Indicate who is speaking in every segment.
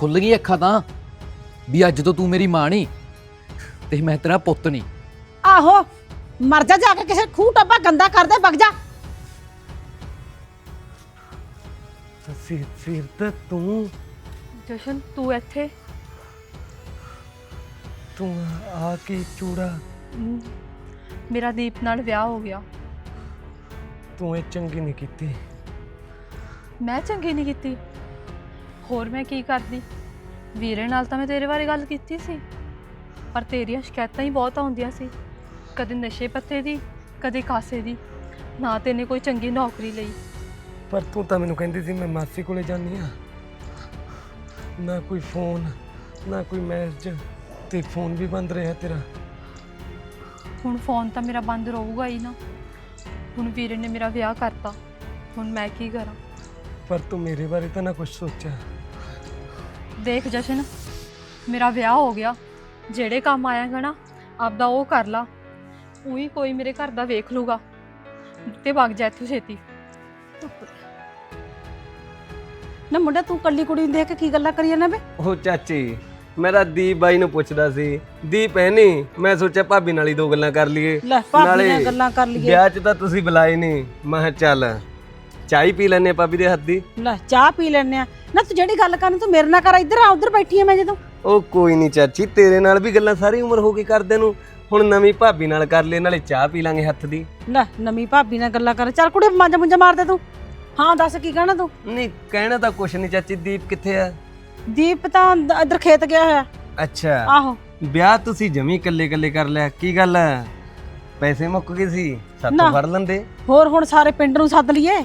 Speaker 1: ਖੁੱਲ ਗਈ ਅੱਖਾਂ ਤਾਂ ਵੀ ਅੱਜ ਤੋਂ ਤੂੰ ਮੇਰੀ ਮਾਂ ਨਹੀਂ ਤੇ ਮੈਂ ਤੇਰਾ ਪੁੱਤ ਨਹੀਂ
Speaker 2: ਆਹੋ ਮਰ ਜਾ ਜਾ ਕੇ ਕਿਸੇ ਖੂਹ ਟੱਬਾ ਗੰਦਾ ਕਰਦੇ ਵਗ ਜਾ।
Speaker 3: ਸਿਰ ਸਿਰ ਤੇ ਤੂੰ?
Speaker 4: ਜਸ਼ਨ ਤੂੰ ਇੱਥੇ?
Speaker 3: ਤੂੰ ਆ ਕੇ ਚੂੜਾ।
Speaker 4: ਮੇਰਾ ਦੀਪ ਨਾਲ ਵਿਆਹ ਹੋ ਗਿਆ।
Speaker 3: ਤੂੰ ਇਹ ਚੰਗੀ ਨਹੀਂ ਕੀਤੀ।
Speaker 4: ਮੈਂ ਚੰਗੀ ਨਹੀਂ ਕੀਤੀ। ਹੋਰ ਮੈਂ ਕੀ ਕਰਦੀ? ਵੀਰੇ ਨਾਲ ਤਾਂ ਮੈਂ ਤੇਰੇ ਬਾਰੇ ਗੱਲ ਕੀਤੀ ਸੀ। ਪਰ ਤੇਰੀਆਂ ਸ਼ਿਕਾਇਤਾਂ ਹੀ ਬਹੁਤ ਆਉਂਦੀਆਂ ਸੀ। ਕਦੇ ਨਸ਼ੇ ਪੱਤੇ ਦੀ ਕਦੇ ਕਾਸੇ ਦੀ। ਨਾ ਤੈਨੇ ਕੋਈ ਚੰਗੀ ਨੌਕਰੀ ਲਈ।
Speaker 3: ਪਰ ਤੂੰ ਤਾਂ ਮੈਨੂੰ ਕਹਿੰਦੀ ਸੀ ਮੈਂ ਮਾਸੀ ਕੋਲੇ ਜਾਨੀ ਆ ਨਾ ਕੋਈ ਫੋਨ ਨਾ ਕੋਈ ਮੈਸੇਜ ਤੇ ਫੋਨ ਵੀ ਬੰਦ ਰਿਹਾ ਤੇਰਾ।
Speaker 4: ਹੁਣ ਫੋਨ ਤਾਂ ਮੇਰਾ ਬੰਦ ਰਹੂਗਾ ਹੀ ਨਾ। ਹੁਣ ਵੀਰੇ ਨੇ ਮੇਰਾ ਵਿਆਹ ਕਰਤਾ। ਹੁਣ ਮੈਂ ਕੀ ਕਰਾਂ?
Speaker 3: ਪਰ ਤੂੰ ਮੇਰੇ ਬਾਰੇ ਤਾਂ ਨਾ ਕੁਝ ਸੋਚਿਆ।
Speaker 4: ਦੇਖ ਜਸ਼ਨ ਮੇਰਾ ਵਿਆਹ ਹੋ ਗਿਆ। ਜਿਹੜੇ ਕੰਮ ਆਇਆਗਾ ਨਾ ਆਪਦਾ ਉਹ ਕਰ ਲਾ। ਉਹੀ ਕੋਈ ਮੇਰੇ ਘਰ ਦਾ ਵੇਖ ਲੂਗਾ। ਤੇ ਵਗ ਜਾ ਇੱਥੋਂ ਛੇਤੀ।
Speaker 2: ਨਾ ਮੁੰਡਾ ਤੂੰ ਕੱਲੀ ਕੁੜੀ ਨੂੰ ਦੇਖ ਕੇ ਕੀ ਗੱਲਾਂ ਕਰੀ ਜਾਂਦਾ ਬੇ
Speaker 3: ਉਹ ਚਾਚੀ ਮੇਰਾ ਦੀਪ ਬਾਈ ਨੂੰ ਪੁੱਛਦਾ ਸੀ। ਦੀਪ ਹੈ ਨਹੀਂ ਮੈਂ ਸੋਚਿਆ ਭਾਬੀ ਨਾਲ ਹੀ ਦੋ ਗੱਲਾਂ ਕਰ ਲਈਏ।
Speaker 2: ਲੈ ਭਾਬੀ ਨਾਲ ਗੱਲਾਂ ਕਰ ਲਈਏ।
Speaker 3: ਵਿਆਹ 'ਚ ਤਾਂ ਤੁਸੀਂ ਬੁਲਾਏ ਨਹੀਂ ਮੈਂ ਕਿਹਾ ਚੱਲ ਚਾਈ ਪੀ ਲੈਨੇ ਭਾਬੀ ਦੇ ਹੱਥ ਦੀ।
Speaker 2: ਲੈ ਚਾਹ ਪੀ ਲੈਣੇ ਆ ਨਾ ਤੂੰ ਜਿਹੜੀ ਗੱਲ ਕਰਨੀ ਤੂੰ ਮੇਰੇ ਨਾਲ ਕਰ ਇੱਧਰ ਆ ਉੱਧਰ ਬੈਠੀ ਆ ਮੈਂ ਜਦੋਂ।
Speaker 3: ਉਹ ਕੋਈ ਨਹੀਂ ਚਾਚੀ ਤੇਰੇ ਨਾਲ ਵੀ ਗੱਲਾਂ ਸਾਰੀ ਉਮਰ ਹੋ ਗਈ ਕਰਦੇ ਨੂੰ। ਹੁਣ ਨਵੀਂ ਭਾਬੀ ਨਾਲ ਕਰ ਲੈ ਨਾਲੇ ਚਾਹ ਪੀ ਲਾਂਗੇ ਹੱਥ ਦੀ।
Speaker 2: ਲੈ ਨਵੀਂ ਭਾਬੀ ਨਾਲ ਗੱਲਾਂ ਕਰ ਚੱਲ ਕੁੜੇ ਮਾਂਜਾ ਮੁੰਜਾ ਮਾਰ ਦੇ ਤੂੰ। ਹਾਂ ਦੱਸ ਕੀ ਕਹਿਣਾ ਤੂੰ?
Speaker 3: ਨਹੀਂ ਕਹਿਣਾ ਤਾਂ ਕੁਛ ਨਹੀਂ ਚਾਚੀ ਦੀਪ ਕਿੱਥੇ ਆ?
Speaker 2: ਦੀਪ ਤਾਂ ਅੰਦ- ਇੱਧਰ ਖੇਤ ਗਿਆ ਹੋਇਆ।
Speaker 3: ਅੱਛਾ।
Speaker 2: ਆਹੋ।
Speaker 3: ਵਿਆਹ ਤੁਸੀਂ ਜਮੀ ਇਕੱਲੇ ਇਕੱਲੇ ਕਰ ਲਿਆ ਕੀ ਗੱਲ ਹੈ ਪੈਸੇ ਮੁੱਕ ਗਏ ਸੀ ਸਾਤੋਂ
Speaker 2: ਨਾ।
Speaker 3: ਫੜ ਲੈਂਦੇ।
Speaker 2: ਹੋਰ ਹੁਣ ਸਾਰੇ ਪਿੰਡ ਨੂੰ ਸੱਦ ਲਈਏ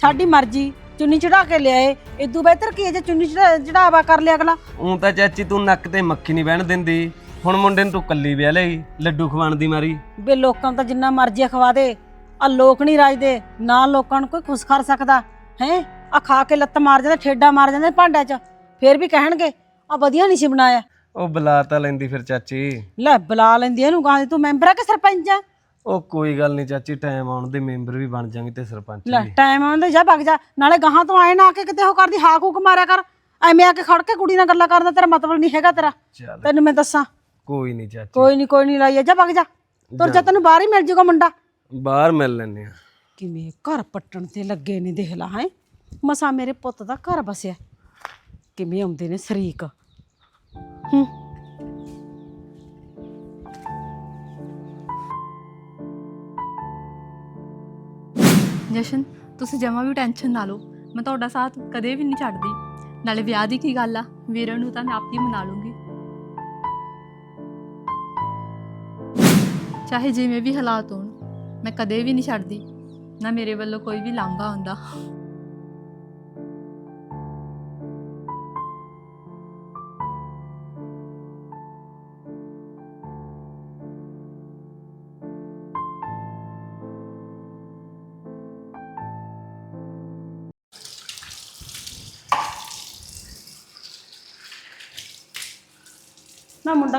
Speaker 2: ਸਾਡੀ ਮਰਜ਼ੀ। ਚੁੰਨੀ ਚੜਾ ਕੇ ਲਿਆਏ ਇਦੋਂ ਬਿਹਤਰ ਕੀ ਹੈ ਜੇ ਚੁੰਨੀ ਚੜਾ- ਚੜਾਵਾ ਕਰ ਲਿਆ ਅਗਲਾ?
Speaker 3: ਉਂ ਤਾਂ ਚਾਚੀ ਤੂੰ ਨੱਕ ਤੇ ਮੱਖੀ ਨਹੀਂ ਬਹਿਣ ਦਿੰਦੀ। ਹੁਣ ਮੁੰਡੇ ਨੂੰ ਤੂੰ ਕੱਲੀ ਵਿਆਹ ਲਈ ਲੱਡੂ ਖਵਾਉਣ ਦੀ ਮਾਰੀ।
Speaker 2: ਬੇ ਲੋਕਾਂ ਨੂੰ ਤਾਂ ਜਿੰਨਾ ਮਰਜ਼ੀ ਖਵਾ ਦੇ ਆ ਲੋਕ ਨਹੀਂ ਰਾਜਦੇ ਨਾ ਲੋਕਾਂ ਨੂੰ ਕੋਈ ਖੁਸ਼ ਕਰ ਸਕਦਾ ਹੈ? ਆ ਖਾ ਕੇ ਲੱਤ ਮਾਰ ਜਾਂਦੇ ਠੇਡਾ ਮਾਰ ਜਾਂਦੇ ਭਾਂਡਿਆਂ 'ਚ ਫੇਰ ਵੀ ਕਹਿਣਗੇ ਆ ਵਧੀਆ ਨਹੀਂ ਸੀ ਬਣਾਇਆ।
Speaker 3: ਉਹ ਬੁਲਾ ਤਾਂ ਲੈਂਦੀ ਫਿਰ ਚਾਚੀ।
Speaker 2: ਲੈ ਬੁਲਾ ਲੈਂਦੀ ਇਹਨੂੰ ਕਹਾਂ ਤੂੰ ਮੈਂਬਰ ਆ ਕਿ ਸਰਪੰਚ ਆ?
Speaker 3: ਉਹ ਕੋਈ ਗੱਲ ਨਹੀਂ ਚਾਚੀ ਟਾਈਮ ਆਉਣ ਦੇ ਮੈਂਬਰ ਵੀ ਬਣ ਜਾਣਗੇ ਤੇ ਸਰਪੰਚ
Speaker 2: ਲੈ
Speaker 3: ਵੀ।
Speaker 2: ਟਾਈਮ ਆਉਂਦਾ ਜਾ ਭੱਗ ਜਾ। ਨਾਲੇ ਗਾਹਾਂ ਤੋਂ ਆਏ ਨਾ ਆ ਕੇ ਕਿਤੇ ਉਹ ਕਰਦੀ ਹਾਕ ਹੂਕ ਮਾਰਿਆ ਕਰ। ਐਵੇਂ ਆ ਕੇ ਖੜ ਕੇ ਕੁੜੀ ਨਾਲ ਗੱਲਾਂ ਕਰਨ ਦਾ ਤੇਰਾ ਮਤਲਬ ਨਹੀਂ ਹੈਗਾ ਤੇਰਾ।
Speaker 3: ਚੱਲ।
Speaker 2: ਤੈਨੂੰ ਮੈਂ ਦੱਸਾਂ।
Speaker 3: ਕੋਈ ਨਹੀਂ ਚਾਚੀ।
Speaker 2: ਕੋਈ ਨਹੀਂ ਕੋਈ ਨਹੀਂ ਲਾਈਆ ਜਾ ਭੱਗ ਜਾ। ਤੁਰ ਜਾ ਤੈਨੂੰ ਬਾਹਰ ਹੀ ਮਿਲ ਜੂਗਾ ਮੁੰਡਾ।
Speaker 3: ਬਾਹਰ ਮਿਲ ਲੈਨੇ ਆ।
Speaker 2: ਕਿਵੇਂ ਘਰ ਪੱਟਣ ਤੇ ਲੱਗੇ ਨੇ ਦੇਖ ਲਾ ਹੈ। ਮਸਾ ਮੇਰੇ ਪੁੱਤ ਦਾ ਘਰ ਬਸਿਆ। ਕਿਵੇਂ ਆਉਂਦੇ ਨੇ ਸ਼ਰੀਕ। ਹੂੰ।
Speaker 4: ਜਸ਼ਨ, ਤੁਸੀਂ ਜਮਾ ਵੀ ਟੈਨਸ਼ਨ ਨਾ ਲਓ। ਮੈਂ ਤੁਹਾਡਾ ਸਾਥ ਕਦੇ ਵੀ ਨਹੀਂ ਛੱਡਦੀ। ਨਾਲੇ ਵਿਆਹ ਦੀ ਕੀ ਗੱਲ ਆ? ਵੀਰੇ ਨੂੰ ਤਾਂ ਮੈਂ ਆਪ ਹੀ ਮਨਾ ਲੂੰਗੀ। ਚਾਹੇ ਜਿਵੇਂ ਵੀ ਹਾਲਾਤ ਹੋਣ, ਮੈਂ ਕਦੇ ਵੀ ਨਹੀਂ ਛੱਡਦੀ। ਨਾ ਮੇਰੇ ਵੱਲੋਂ ਕੋਈ ਵੀ ਲਾਂਭਾ ਹੁੰਦਾ।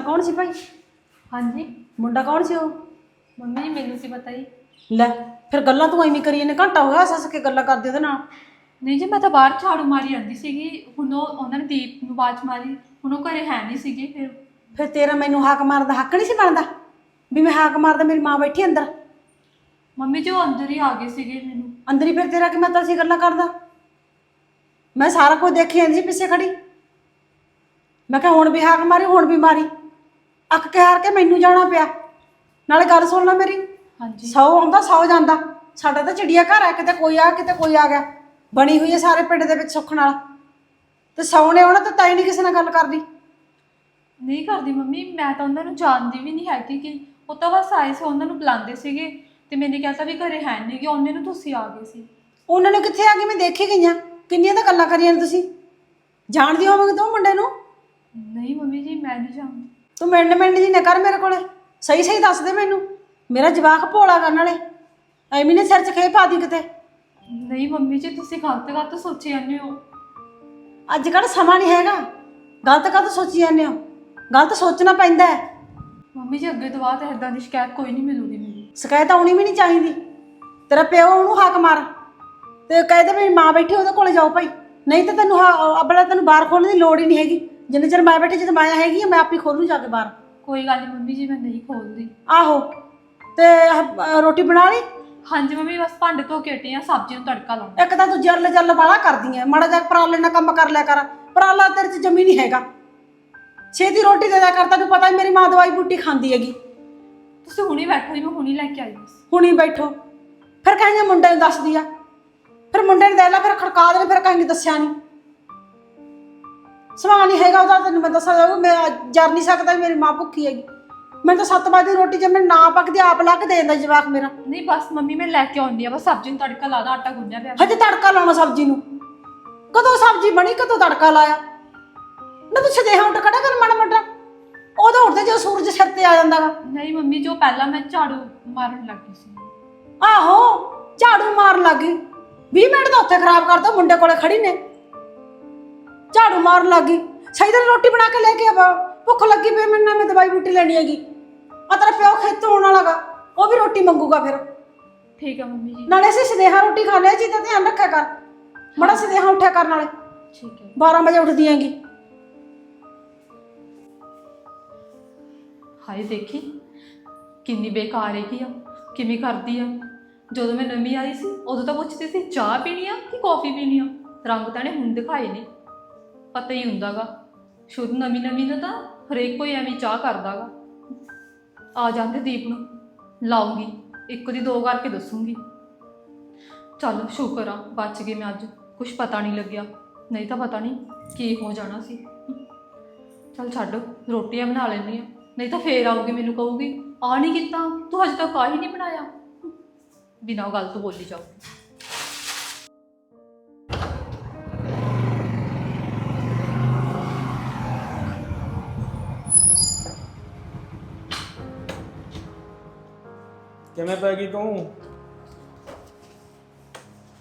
Speaker 2: ਕੌਣ ਸੀ ਭਾਈ?
Speaker 4: ਹਾਂਜੀ।
Speaker 2: ਮੁੰਡਾ ਕੌਣ ਸੀ ਉਹ?
Speaker 4: ਮੰਮੀ ਜੀ ਮੈਨੂੰ ਕੀ ਪਤਾ ਹੀ
Speaker 2: ਲੈ ਫਿਰ ਗੱਲਾਂ ਤੂੰ ਐਵੇਂ ਕਰੀ ਇਹਨੇ ਘੰਟਾ ਹੋ ਗਿਆ ਸੱਸ ਕੇ ਗੱਲਾਂ ਕਰਦੇ ਉਹਦੇ ਨਾਲ।
Speaker 4: ਨਹੀਂ ਜੀ ਮੈਂ ਤਾਂ ਬਾਹਰ ਝਾੜੂ ਮਾਰੀ ਜਾਂਦੀ ਸੀਗੀ। ਹੁਣ ਉਹ ਉਹਨਾਂ ਨੇ ਦੀਪ ਨੂੰ ਬਾਜ ਮਾਰੀ। ਹੁਣ ਉਹ ਘਰੇ ਹੈ ਨਹੀਂ ਸੀਗੇ ਫਿਰ।
Speaker 2: ਫਿਰ ਤੇਰਾ ਮੈਨੂੰ ਹਾਕ ਮਾਰਨ ਦਾ ਹੱਕ ਨਹੀਂ ਸੀ ਬਣਦਾ? ਵੀ ਮੈਂ ਹਾਕ ਮਾਰਦਾ ਮੇਰੀ ਮਾਂ ਬੈਠੀ ਅੰਦਰ।
Speaker 4: ਮੰਮੀ ਜੀ ਉਹ ਅੰਦਰ ਹੀ ਆ ਗਏ ਸੀਗੇ ਮੈਨੂੰ।
Speaker 2: ਅੰਦਰ ਹੀ ਫਿਰ ਤੇਰਾ ਕੀ ਮਤਲਬ ਸੀ ਗੱਲਾਂ ਕਰਦਾ ਮੈਂ ਸਾਰਾ ਕੁਝ ਦੇਖੀ ਜਾਂਦੀ ਸੀ ਪਿੱਛੇ ਖੜੀ। ਮੈਂ ਕਿਹਾ ਹੁਣ ਵੀ ਹਾਕ ਮਾਰੀ ਹੁਣ ਵੀ ਮਾਰੀ। ਅੱਕ ਕੇ ਹਾਰ ਕੇ ਮੈਨੂੰ ਜਾਣਾ ਪਿਆ। ਨਾਲੇ ਗੱਲ ਸੁਣ ਲੈ ਮੇਰੀ।
Speaker 4: ਹਾਂਜੀ।
Speaker 2: 100 ਆਉਂਦਾ 100 ਜਾਂਦਾ। ਸਾਡਾ ਤਾਂ ਚਿੜੀਆ ਘਰ ਆ ਕਿਤੇ ਕੋਈ ਆ ਕਿਤੇ ਕੋਈ ਆ ਗਿਆ। ਬਣੀ ਹੋਈ ਹੈ ਸਾਰੇ ਪਿੰਡ ਦੇ ਵਿੱਚ ਸੁੱਖ ਨਾਲ। ਤੇ 100 ਨੇ ਆਉਣਾ ਤਾਂ ਤਾਈ ਨਹੀਂ ਕਿਸੇ ਨਾਲ ਗੱਲ ਕਰਦੀ।
Speaker 4: ਨਹੀਂ ਕਰਦੀ ਮੰਮੀ ਮੈਂ ਤਾਂ ਉਹਨਾਂ ਨੂੰ ਜਾਣਦੀ ਵੀ ਨਹੀਂ ਹੈਗੀ ਕਿ ਉਹ ਤਾਂ ਬਸ ਆਏ ਸੀ ਉਹਨਾਂ ਨੂੰ ਬੁਲਾਉਂਦੇ ਸੀਗੇ। ਤੇ ਮੈंने ਕਿਹਾ ਤਾਂ ਵੀ ਘਰੇ ਹੈ ਨਹੀਂ ਕਿ ਉਹਨੇ ਨੂੰ ਤੁਸੀਂ ਆ ਗਏ ਸੀ।
Speaker 2: ਉਹਨਾਂ ਨੇ ਕਿੱਥੇ ਆ ਕੇ ਮੈਂ ਦੇਖੀ ਗਈਆਂ। ਕਿੰਨੀਆਂ ਤਾਂ ਗੱਲਾਂ ਕਰੀਆਂ ਨੇ ਤੁਸੀਂ? ਜਾਣਦੀ ਹੋਵੋਗੇ ਤੂੰ ਮੁੰਡੇ ਨੂੰ?
Speaker 4: ਨਹੀਂ ਮੰਮੀ ਜੀ ਮੈਂ ਨਹੀਂ ਜਾਣਦੀ।
Speaker 2: ਤੂੰ ਮਿੰਡ ਮਿੰਡ ਜੀ ਨਾ ਕਰ ਮੇਰੇ ਕੋਲੇ। ਸਹੀ ਸਹੀ ਦੱਸ ਦੇ ਮੈਨੂੰ। ਮੇਰਾ ਜਵਾਕ ਭੋਲਾ ਕਰਨ ਵਾਲੇ। ਐਵੇਂ ਨੇ ਸਿਰ 'ਚ ਖੇ ਪਾ ਦੀ ਕਿਤੇ।
Speaker 4: ਨਹੀਂ ਮੰਮੀ ਜੀ ਤੁਸੀਂ ਗਲਤ ਗਲਤ ਸੋਚੀ ਜਾਂਦੇ ਹੋ।
Speaker 2: ਅੱਜ ਕੱਲ੍ਹ ਸਮਾਂ ਨਹੀਂ ਹੈਗਾ। ਗਲਤ ਕਦ ਸੋਚੀ ਜਾਂਦੇ ਹੋ? ਗਲਤ ਸੋਚਣਾ ਪੈਂਦਾ ਹੈ।
Speaker 4: ਮੰਮੀ ਜੀ ਅੱਗੇ ਤੋਂ ਬਾਅਦ ਇਦਾਂ ਦੀ ਸ਼ਿਕਾਇਤ ਕੋਈ ਨਹੀਂ ਮਿਲੂਗੀ ਮੈਨੂੰ।
Speaker 2: ਸ਼ਿਕਾਇਤ ਆਉਣੀ ਵੀ ਨਹੀਂ ਚਾਹੀਦੀ। ਤੇਰਾ ਪਿਓ ਉਹਨੂੰ ਹੱਕ ਮਾਰ। ਤੇ ਕਹਿ ਦੇ ਵੀ ਮਾਂ ਬੈਠੀ ਉਹਦੇ ਕੋਲੇ ਜਾਓ ਭਾਈ। ਨਹੀਂ ਤਾਂ ਤੈਨੂੰ ਹਾ- ਅਬਲਾ ਤੈਨੂੰ ਬਾਹਰ ਖੋਲਣ ਦੀ ਲੋੜ ਹੀ ਨਹੀਂ ਹੈਗੀ। ਜਿੰਨੇ ਚਿਰ ਮੈਂ ਬੈਠੀ ਜਦੋਂ ਮੈਂ ਹੈਗੀ ਆ, ਮੈਂ ਆਪੇ ਖੋਲੂ ਜਾ ਕੇ ਬਾਹਰ।
Speaker 4: ਕੋਈ ਗੱਲ ਨਹੀਂ ਮੰਮੀ ਜੀ ਮੈਂ ਨਹੀਂ ਖੋਲਦੀ।
Speaker 2: ਆਹੋ ਤੇ ਆਹ, ਅਹ, ਰੋਟੀ ਬਣਾ ਲਈ?
Speaker 4: ਹਾਂਜੀ ਮੰਮੀ ਬਸ ਭਾਂਡੇ ਧੋ ਕੇ ਹਟੀ ਆ ਸਬਜ਼ੀ ਨੂੰ ਤੜਕਾ ਲਾਉਣਾ।
Speaker 2: ਇੱਕ ਤਾਂ ਤੂੰ ਜਰਲ ਜਰਲ ਵਾਲਾ ਕਰਦੀ ਐ ਮਾੜਾ ਜਿਹਾ ਪਰਾਲੇ ਨਾਲ ਕੰਮ ਕਰ ਲਿਆ ਕਰ। ਪਰਾਲਾ ਤੇਰੇ ਚ ਜਮੀ ਨਹੀਂ ਹੈਗਾ। ਛੇਤੀ ਰੋਟੀ ਦੇ ਦਿਆ ਕਰ ਤੈਨੂੰ ਪਤਾ ਹੀ ਮੇਰੀ ਮਾਂ ਦਵਾਈ ਬੂਟੀ ਖਾਂਦੀ ਹੈਗੀ।
Speaker 4: ਤੁਸੀਂ ਹੁਣੀ ਬੈਠੋ ਜੀ ਮੈਂ ਹੁਣੀ ਲੈ ਕੇ ਆਈ ਬਸ
Speaker 2: ਹੁਣੀ ਬੈਠੋ। ਫਿਰ ਕਹਿੰਦੇ ਮੁੰਡੇ ਨੂੰ ਦੱਸਦੀ ਆ। ਫਿਰ ਮੁੰਡੇ ਨੂੰ ਦੇ ਲਾ ਫਿਰ ਖੜਕਾ ਦੇ ਫਿਰ ਕਹਿੰਦੀ ਦੱਸਿਆ ਨਹੀਂ ਸਵਾਲ ਨਹੀਂ ਹੈਗਾ ਉਹਦਾ ਤੈਨੂੰ ਮੈਂ ਦੱਸਾਂ ਜਾਊ ਮੈਂ ਜਰ ਨਹੀਂ ਸਕਦਾ ਵੀ ਮੇਰੀ ਮਾਂ ਭੁੱਖੀ ਹੈਗੀ। ਮੈਂ ਤਾਂ ਸੱਤ ਵਜੇ ਦੀ ਰੋਟੀ ਜੇ ਮੈਂ ਨਾ ਪੱਕਦੀ ਆਪ ਲਾ ਕੇ ਦੇ ਦਿੰਦਾ ਜਵਾਕ ਮੇਰਾ।
Speaker 4: ਨਹੀਂ ਬਸ ਮੰਮੀ ਮੈਂ ਲੈ ਕੇ ਆਉਂਦੀ ਆ ਬਸ ਸਬਜ਼ੀ ਨੂੰ ਤੜਕਾ ਲਾ ਦਾਂ ਆਟਾ ਗੁੰਨਿਆ ਪਿਆ।
Speaker 2: ਹਜੇ ਤੜਕਾ ਲਾਉਣਾ ਸਬਜ਼ੀ ਨੂੰ। ਕਦੋਂ ਸਬਜ਼ੀ ਬਣੀ ਕਦੋਂ ਤੜਕਾ ਲਾਇਆ? ਨਾ ਤੂੰ ਸਦੇਹਾ ਉੱਠ ਖੜਾ ਕਰ ਮਾੜਾ ਮੋਟਾ। ਉਦੋਂ ਉੱਠਦੇ ਜਦੋਂ ਸੂਰਜ ਸਿਰ ਤੇ ਆ ਜਾਂਦਾਗਾ।
Speaker 4: ਨਹੀਂ ਮੰਮੀ ਜੋ ਪਹਿਲਾਂ ਮੈਂ ਝਾੜੂ ਮਾਰਨ ਲੱਗੀ ਸੀ।
Speaker 2: ਆਹੋ ਝਾੜੂ ਮਾਰਨ ਲੱਗੀ 20 ਮਿੰਟ ਤਾਂ ਉੱਥੇ ਖਰਾਬ ਕਰਦਾ ਮੁੰਡੇ ਕੋਲੇ ਖੜੀ ਨੇ। ਝਾੜੂ ਮਾਰਨ ਲੱਗੀ ਸਹੀ ਤਰ੍ਹਾਂ ਰੋਟੀ ਬਣਾ ਕੇ ਲੈ ਕੇ ਆ ਭੁੱਖ ਲੱਗੀ ਪਈ ਮੈਨੂੰ ਨਾ ਮੈਂ ਦਵਾਈ ਬੂਟੀ ਲੈਣੀ ਹੈਗੀ। ਆ ਤੇਰਾ ਪਿਓ ਖੇਤੋਂ ਆਉਣ ਵਾਲਾਗਾ ਉਹ ਵੀ ਰੋਟੀ ਮੰਗੂਗਾ ਫਿਰ।
Speaker 4: ਠੀਕ ਆ ਮੰਮੀ ਜੀ।
Speaker 2: ਨਾਲੇ ਅਸੀਂ ਸਦੇਹਾ ਰੋਟੀ ਖਾਣੇ ਜੀ ਤਾਂ ਧਿਆਨ ਰੱਖਿਆ ਕਰ। ਬੜਾ ਸਦੇਹਾ ਉੱਠਿਆ ਕਰਨ ਵਾਲੇ।
Speaker 4: ਠੀਕ ਹੈ
Speaker 2: 12 ਵਜੇ ਉੱਠਦੀ ਹੈਗੀ।
Speaker 4: ਹਾਏ ਦੇਖੀ ਕਿੰਨੀ ਬੇਕਾਰ ਹੈਗੀ ਆ ਕਿਵੇਂ ਕਰਦੀ ਆ। ਜਦੋਂ ਮੈਂ ਨਵੀਂ ਆਈ ਸੀ ਉਦੋਂ ਤਾਂ ਪੁੱਛਦੀ ਸੀ ਚਾਹ ਪੀਣੀ ਆ ਕਿ ਕੌਫੀ ਪੀਣੀ ਆ? ਰੰਗ ਤਾਂ ਨੇ ਹੁਣ ਦਿਖਾਏ ਨੇ। ਪਤਾ ਹੀ ਹੁੰਦਾਗਾ। ਸ਼ੁੱਧ ਨਵੀਂ ਨਵੀਂ ਦਾ ਤਾਂ ਹਰੇਕ ਕੋਈ ਐਵੇਂ ਚਾਹ ਕਰਦਾਗਾ। ਆ ਜਾਂਦੇ ਦੀਪ ਨੂੰ। ਲਾਉਂਗੀ। ਇੱਕ ਦੀ ਦੋ ਕਰਕੇ ਦੱਸੂਗੀ। ਚੱਲ, ਸ਼ੁਕਰ ਆ, ਬਚ ਗਏ ਮੈਂ ਅੱਜ। ਕੁਝ ਪਤਾ ਨਹੀਂ ਲੱਗਿਆ। ਨਹੀਂ ਤਾਂ ਪਤਾ ਨਹੀਂ ਕੀ ਹੋ ਜਾਣਾ ਸੀ। ਚੱਲ ਛੱਡ, ਰੋਟੀਆਂ ਬਣਾ ਲੈਣੀ ਆ ਨਹੀਂ ਤਾਂ ਫੇਰ ਆਊਗੀ, ਮੈਨੂੰ ਕਹੂਗੀ, ਆ ਨਹੀਂ ਕੀਤਾ। ਤੂੰ ਹਜੇ ਤੱਕ ਆ ਹੀ ਨਹੀਂ ਬਣਾਇਆ। ਬਿਨਾਂ ਗੱਲ ਤੋਂ ਬੋਲੀ ਜਾਓ
Speaker 5: ਕਿਵੇਂ ਪੈ ਗਈ ਤੂੰ?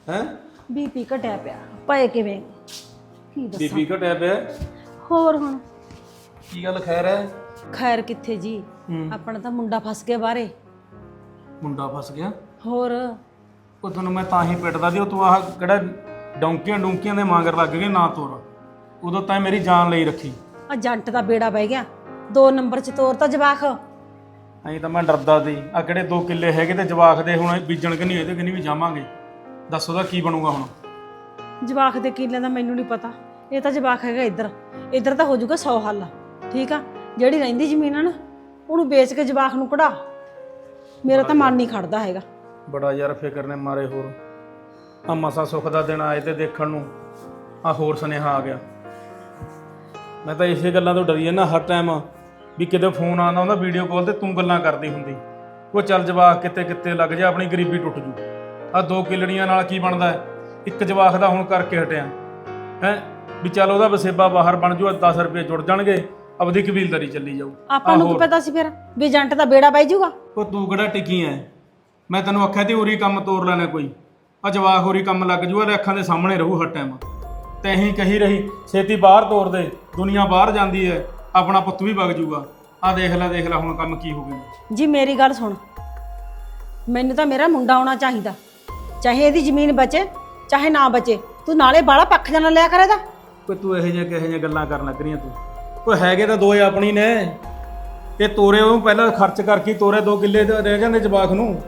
Speaker 5: ਹੈ?
Speaker 2: ਬੀਪੀ ਘਟਿਆ ਪਿਆ। ਪਏ ਕਿਵੇਂ? ਕੀ ਦੱਸਾਂ?
Speaker 5: ਬੀਬੀ ਘਟਿਆ ਪਿਆ?
Speaker 2: ਹੋਰ ਹੁਣ?
Speaker 5: ਕੀ ਗੱਲ ਖੈਰ ਹੈ?
Speaker 2: ਖੈਰ ਕਿੱਥੇ ਜੀ?
Speaker 5: ਹੂੰ।
Speaker 2: ਆਪਣਾ ਤਾਂ ਮੁੰਡਾ ਫਸ ਗਿਆ ਬਾਹਰੇ।
Speaker 5: ਮੁੰਡਾ ਫਸ ਗਿਆ?
Speaker 2: ਹੋਰ?
Speaker 5: ਉਹ ਤੁਹਾਨੂੰ ਮੈਂ ਤਾਂ ਹੀ ਪਿੱਟਦਾ ਸੀ ਉਹ ਤੂੰ ਆਹ ਕਿਹੜਾ ਡੌਂਕੀਆਂ ਡੌਂਕੀਆਂ ਦੇ ਮਾਂਗਰ ਲੱਗ ਗਏ ਨਾ ਤੋਰ। ਉਦੋਂ ਤਾਂ ਮੇਰੀ ਜਾਨ ਲਈ ਰੱਖੀ।
Speaker 2: ਆ ਜੰਟ ਦਾ ਬੇੜਾ ਬਹਿ ਗਿਆ। ਦੋ ਨੰਬਰ ਚ ਤੋਰਤਾ ਜਵਾਖ।
Speaker 5: ਐਂ ਤਾਂ ਮੈਂ ਡਰਦਾ ਸੀ। ਆ ਕਿਹੜੇ ਦੋ ਕਿੱਲੇ ਹੈਗੇ ਤੇ ਜਵਾਕ ਦੇ ਹੁਣ ਬੀਜਣ ਕਿ ਨਹੀਂ ਇਹਦੇ ਕਿ ਨਹੀਂ ਵੀ ਜਾਵਾਂਗੇ। ਦੱਸੋ ਦਾ ਕੀ ਬਣੂਗਾ ਹੁਣ?
Speaker 2: ਜਵਾਖ ਦੇ ਕਿੱਲਿਆਂ ਦਾ ਮੈਨੂੰ ਨਹੀਂ ਪਤਾ। ਇਹ ਤਾਂ ਜਵਾਖ ਹੈਗਾ ਇੱਧਰ। ਇੱਧਰ ਤਾਂ ਹੋ ਜਾਊਗਾ 100 ਹੱਲ। ਠੀਕ ਆ? ਜਿਹੜੀ ਰਹਿੰਦੀ ਜ਼ਮੀਨ ਆ ਨਾ ਉਹਨੂੰ ਵੇਚ ਕੇ ਜਵਾਖ ਨੂੰ ਕਢਾ। ਮੇਰਾ ਤਾਂ ਮਨ ਨਹੀਂ ਖੜਦਾ ਹੈਗਾ।
Speaker 5: ਬੜਾ ਯਾਰ ਫਿਕਰ ਨੇ ਮਾਰੇ ਹੋਰ। ਆ ਮਸਾ ਸੁੱਖ ਦਾ ਦਿਨ ਆਏ ਤੇ ਦੇਖਣ ਨੂੰ ਆ ਹੋਰ ਸੁਨੇਹਾ ਆ ਗਿਆ। ਮੈਂ ਤਾਂ ਇਸੇ ਗੱਲਾਂ ਤੋਂ ਡਰੀ ਜਾਂਦਾ ਹਰ ਟਾਈਮ ਵੀ ਕਿਤੇ ਫੋਨ ਆਉਂਦਾ ਹੁੰਦਾ ਵੀਡੀਓ ਕਾਲ ਤੇ ਤੂੰ ਗੱਲਾਂ ਕਰਦੀ ਹੁੰਦੀ। ਉਹ ਚੱਲ ਜਵਾਕ ਕਿਤੇ ਕਿਤੇ ਲੱਗ ਜਾ ਆਪਣੀ ਗਰੀਬੀ ਟੁੱਟ ਜੂ। ਆ ਦੋ ਕਿਲੜੀਆਂ ਨਾਲ ਕੀ ਬਣਦਾ ਹੈ? ਇੱਕ ਜਵਾਕ ਦਾ ਹੁਣ ਕਰਕੇ ਹਟਿਆ। ਹੈ? ਵੀ ਚੱਲ ਉਹਦਾ ਵਸੇਬਾ ਬਾਹਰ ਬਣ ਜੂ 10 ਰੁਪਏ ਜੁੜ ਜਾਣਗੇ ਆਪਦੀ ਕਬੀਲਦਾਰੀ ਚੱਲੀ ਜਾਊ।
Speaker 2: ਆਪਾਂ ਨੂੰ ਕੀ ਪਤਾ ਸੀ ਫਿਰ? ਵੀ ਏਜੰਟ ਦਾ ਬੇੜਾ ਬਹਿ ਜਾਊਗਾ?
Speaker 5: ਉਹ ਤੂੰ ਕਿਹੜਾ ਟਿਕੀ ਐ? ਮੈਂ ਤੈਨੂੰ ਆਖਿਆ ਤੇ ਉਰੀ ਕੰਮ ਤੋਰ ਲੈਣਾ ਕੋਈ। ਆ ਜਵਾਕ ਹੋਰੀ ਕੰਮ ਲੱਗ ਜੂਗਾ ਤੇ ਅੱਖਾਂ ਦੇ ਸਾਹਮਣੇ ਰਹੂ ਹਰ ਟਾਈਮ ਤੇ ਅਹੀਂ ਕਹੀ ਰਹੀ ਛੇਤੀ ਬਾਹਰ ਤੋਰ ਦੇ ਦੁਨੀਆ ਬਾਹਰ ਜਾਂਦੀ ਐ। ਆਪਣਾ ਪੁੱਤ ਵੀ ਵਗ ਜੂਗਾ। ਆ ਦੇਖ ਲੈ ਦੇਖ ਲੈ ਹੁਣ ਕੰਮ ਕੀ ਹੋ ਗਿਆ।
Speaker 2: ਜੀ ਮੇਰੀ ਗੱਲ ਸੁਣ। ਮੈਨੂੰ ਤਾਂ ਮੇਰਾ ਮੁੰਡਾ ਆਉਣਾ ਚਾਹੀਦਾ। ਚਾਹੇ ਇਹਦੀ ਜ਼ਮੀਨ ਬਚੇ ਚਾਹੇ ਨਾ ਬਚੇ। ਤੂੰ ਨਾਲੇ ਬਾਲਾ ਪੱਖ ਜਾਣਾ ਲਿਆ ਕਰ ਇਹਦਾ।
Speaker 5: ਕੋਈ ਤੂੰ ਇਹੋ ਜਿਹੀਆਂ ਕਿਹੋ ਜਿਹੀਆਂ ਗੱਲਾਂ ਕਰਨ ਲੱਗ ਰਹੀਆਂ ਤੂੰ? ਕੋਈ ਹੈਗੇ ਤਾਂ ਦੋਏ ਆਪਣੀ ਨੇ। ਤੇ ਤੋਰੇ ਉਹਨੂੰ ਪਹਿਲਾਂ ਖਰਚ ਕਰਕੇ ਤੋਰੇ ਦੋ ਕਿੱਲੇ ਤੇ ਰਹਿ ਜਾਂਦੇ ਜਵਾਕ ਨੂੰ।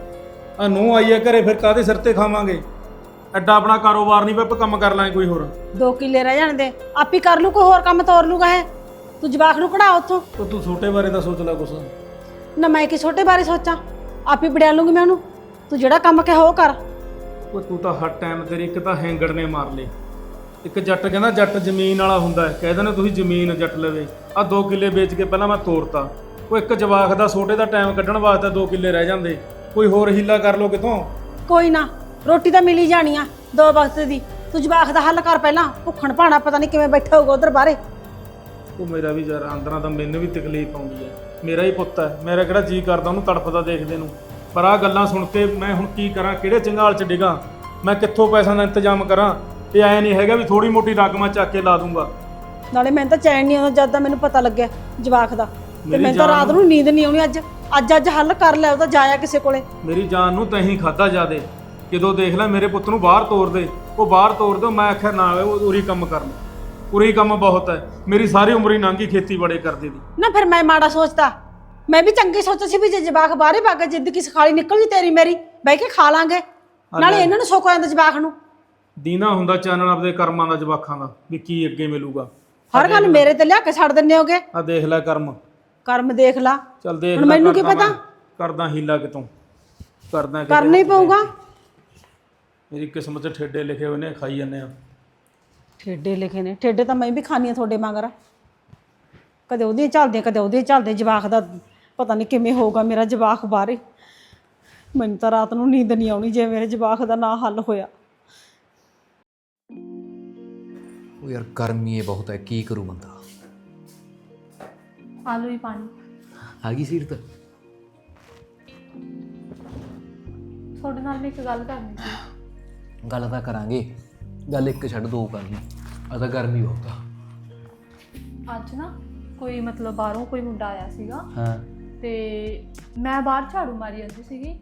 Speaker 5: ਆ ਨੂੰ ਆਈ ਐ ਘਰੇ ਫਿਰ ਕਾਦੇ ਸਿਰ ਤੇ ਖਾਵਾਂਗੇ? ਐਡਾ ਆਪਣਾ ਕਾਰੋਬਾਰ ਨਹੀਂ ਪੇ ਕੰਮ ਕਰ ਲਾਂਗੇ ਕੋਈ ਹੋਰ।
Speaker 2: ਦੋ ਕਿੱਲੇ ਰਹਿ ਜਾਣ ਦੇ। ਆਪ ਕਰ ਲੂ ਕੋਈ ਹੋਰ ਕੰਮ ਤੋਰ ਲੂਗਾ ਹੈ ਤੂੰ ਜਵਾਖ ਨੂੰ ਕਢਾ ਉੱਥੋਂ?
Speaker 5: ਉਹ ਤੂੰ ਛੋਟੇ ਬਾਰੇ ਤਾਂ ਸੋਚ ਲੈ ਕੁਛ।
Speaker 2: ਨਾ ਮੈਂ ਕਿ ਛੋਟੇ ਬਾਰੇ ਸੋਚਾਂ ਆਪ ਵਡਿਆ ਲੂੰਗੀ ਮੈਂ ਉਹਨੂੰ। ਤੂੰ ਜਿਹੜਾ ਕੰਮ ਕਹੇ ਉਹ ਕਰ।
Speaker 5: ਉਹ ਤੂੰ ਤਾਂ ਹਰ ਟਾਈਮ ਤੇਰੀ ਇੱਕ ਤਾਂ ਹੈਂਗੜ ਨੇ ਮਾਰ ਲਏ ਇੱਕ ਜੱਟ ਕਹਿੰਦਾ ਜੱਟ ਜ਼ਮੀਨ ਵਾਲਾ ਹੁੰਦਾ ਹੈ ਕਹਿੰਦੇ ਨੇ ਤੁਸੀਂ ਜ਼ਮੀਨ ਜੱਟ ਲਵੇ। ਆ ਦੋ ਕਿੱਲੇ ਵੇਚ ਕੇ ਪਹਿਲਾਂ ਮੈਂ ਤੋੜਤਾ ਉਹ ਇੱਕ ਜਵਾਕ ਦਾ ਛੋਟੇ ਦਾ ਟਾਈਮ ਕੱਢਣ ਵਾਸਤੇ ਦੋ ਕਿੱਲੇ ਰਹਿ ਜਾਂਦੇ। ਕੋਈ ਹੋਰ ਹੀਲਾ ਕਰ ਲੋ ਕਿਤੋਂ?
Speaker 2: ਕੋਈ ਨਾ ਰੋਟੀ ਤਾਂ ਮਿਲ ਜਾਣੀ ਆ ਦੋ ਵਕਤ ਦੀ। ਤੂੰ ਜਵਾਖ ਦਾ ਹੱਲ ਕਰ ਪਹਿਲਾਂ ਭੁੱਖਣ ਭਾਣਾ ਪਤਾ ਨਹੀਂ ਕਿਵੇਂ ਬੈਠਾ ਹੋਊਗਾ ਉਧਰ ਬਾਹਰੇ।
Speaker 5: ਉਹ ਮੇਰਾ ਵੀ ਯਾਰ ਅੰਦਰਾਂ ਤਾਂ ਮੈਨੂੰ ਵੀ ਤਕਲੀਫ ਆਉਂਦੀ ਹੈ। ਮੇਰਾ ਹੀ ਪੁੱਤ ਹੈ। ਮੇਰਾ ਕਿਹੜਾ ਜੀ ਕਰਦਾ ਉਹਨੂੰ ਤੜਫਦਾ ਦੇਖਦੇ ਨੂੰ। ਪਰ ਆ ਗੱਲਾਂ ਸੁਣ ਕੇ ਮੈਂ ਹੁਣ ਕੀ ਕਰਾਂ? ਕਿਹੜੇ ਚੰਗਾਲ ਚ ਡਿਗਾ? ਮੈਂ ਕਿੱਥੋਂ ਪੈਸਾ ਦਾ ਇੰਤਜ਼ਾਮ ਕਰਾਂ? ਇਹ ਐ ਨਹੀਂ ਹੈਗਾ ਵੀ ਥੋੜੀ ਮੋਟੀ ਰਕਮਾਂ ਚੱਕ ਕੇ ਲਾ ਦੂੰਗਾ।
Speaker 2: ਨਾਲੇ ਮੈਨੂੰ ਤਾਂ ਚੈਨ ਨਹੀਂ ਆਉਂਦਾ ਜਦ ਦਾ ਮੈਨੂੰ ਪਤਾ ਲੱਗਿਆ ਜਵਾਖ ਦਾ। ਤੇ
Speaker 5: ਮੇਰੀ
Speaker 2: ਮੈਨੂੰ ਤਾਂ
Speaker 5: ਜਾਨ
Speaker 2: ਰਾਤ ਨੂੰ ਨੀਂਦ ਨਹੀਂ ਆਉਣੀ ਅੱਜ। ਅੱਜ ਅੱਜ ਹੱਲ ਕਰ ਲੈ ਉਹਦਾ ਜਾਇਆ ਕਿਸੇ ਕੋਲੇ।
Speaker 5: ਮੇਰੀ ਜਾਨ ਨੂੰ ਤਹੀਂ ਖਾਦਾ ਜਾਦੇ। ਜਦੋਂ ਦੇਖ ਲੈ ਮੇਰੇ ਪੁੱਤ ਨੂੰ ਬਾਹਰ ਤੋਰ ਦੇ। ਉਹ ਬਾਹਰ ਤੋਰ ਦਿਓ ਮੈਂ ਆਖਿਆ ਨਾ ਉਹ ਉਰੀ ਕੰਮ ਕਰ ਲਓ ਉਰੀ ਕੰਮ ਬਹੁਤ ਹੈ। ਮੇਰੀ ਸਾਰੀ ਉਮਰ ਹੀ ਲੰਘੀ ਖੇਤੀਬਾੜੀ ਕਰਦੇ ਦੀ
Speaker 2: ਨਾ ਫਿਰ ਮੈਂ ਮਾੜਾ ਸੋਚਦਾ। ਮੈਂ ਵੀ ਚੰਗੀ ਸੋਚ ਸੀ ਵੀ ਜੇ ਜਵਾਕ ਬਾਹਰੇ ਭੱਗ ਗਏ ਜ਼ਿੰਦਗੀ ਸਖਾਲੀ ਨਿਕਲ ਜੀ ਤੇਰੀ ਮੇਰੀ ਬਹਿ ਕੇ ਖਾ ਲਾਂਗੇ। ਨਾਲੇ ਇਹਨਾਂ ਨੂੰ ਸੁੱਕ ਜਾਂਦਾ ਜਵਾਕ ਨੂੰ।
Speaker 5: ਦੀਨਾ ਹੁੰਦਾ ਚਾਨਣ ਆਪਦੇ ਕਰਮਾਂ ਦਾ ਜਵਾਖਾਂ ਦਾ ਵੀ ਕੀ ਅੱਗੇ ਮਿਲੂਗਾ।
Speaker 2: ਹਰ ਗੱਲ ਮੇਰੇ ਤੇ ਲਿਆ ਕੇ ਛੱਡ ਦਿੰਦੇ ਹੋਗੇ।
Speaker 5: ਆ ਦੇਖ ਲੈ ਕਰਮ।
Speaker 2: ਕਰਮ ਦੇਖ ਲਾ।
Speaker 5: ਚੱਲ ਦੇਖ
Speaker 2: ਹੁਣ
Speaker 5: ਲੈ
Speaker 2: ਮੈਨੂੰ ਕੀ
Speaker 5: ਕਰਦਾ
Speaker 2: ਪਤਾ?
Speaker 5: ਮੈਂ, ਕਰਦਾ ਹੀਲਾ ਕਿਤੋਂ? ਕਰਦਾ ਕਿਤੇ।
Speaker 2: ਕਰਨਾ ਹੀ ਪਊਗਾ।
Speaker 5: ਮੇਰੀ ਕਿਸਮਤ 'ਚ ਠੇਡੇ ਲਿਖੇ ਹੋਏ ਨੇ ਖਾਈ ਜਾਂਦੇ ਆ।
Speaker 2: ਠੇਡੇ ਲਿਖੇ ਨੇ। ਠੇਡੇ ਤਾਂ ਮੈਂ ਵੀ ਖਾਣੀ ਆ ਤੁਹਾਡੇ ਮਗਰ। ਕਦੇ ਉਹਦੀਆਂ ਚੱਲਦੇ ਕਦੇ ਉਹਦੇ ਚੱਲਦੇ। ਜਵਾਕ ਦਾ ਪਤਾ ਨਹੀਂ ਕਿਵੇਂ ਹੋਊਗਾ ਮੇਰਾ ਜਵਾਕ ਬਾਹਰੇ ਮੈਨੂੰ ਤਾਂ ਰਾਤ ਨੂੰ ਨੀਂਦ ਨਹੀਂ ਆਉਣੀ ਜੇ ਮੇਰੇ ਜਵਾਕ ਦਾ ਨਾ ਹੱਲ ਹੋਇਆ।
Speaker 1: ਉਹ ਯਾਰ ਗਰਮੀ ਇਹ ਬਹੁਤ ਹੈ ਕੀ ਕਰੂ ਬੰਦਾ?
Speaker 4: ਆਲੂ ਹੀ ਪਾਣੀ।
Speaker 1: ਆ ਗਈ ਸੀਰਤ?
Speaker 4: ਤੁਹਾਡੇ ਨਾਲ ਮੈਂ ਇੱਕ ਗੱਲ ਕਰਨੀ ਸੀ।
Speaker 1: ਗੱਲ ਤਾਂ ਕਰਾਂਗੇ। ਗੱਲ ਇੱਕ ਛੱਡ ਦੋ ਕਰਨੀ। ਆ ਤਾਂ ਗਰਮੀ ਬਹੁਤ ਆ
Speaker 4: ਅੱਜ ਨਾ ਕੋਈ ਮਤਲਬ ਬਾਹਰੋਂ ਕੋਈ ਮੁੰਡਾ ਆਇਆ ਸੀਗਾ।
Speaker 1: ਹਾਂ।
Speaker 4: ਤੇ ਮੈਂ ਬਾਹਰ ਝਾੜੂ ਮਾਰੀ ਜਾਂਦੀ ਸੀਗੀ।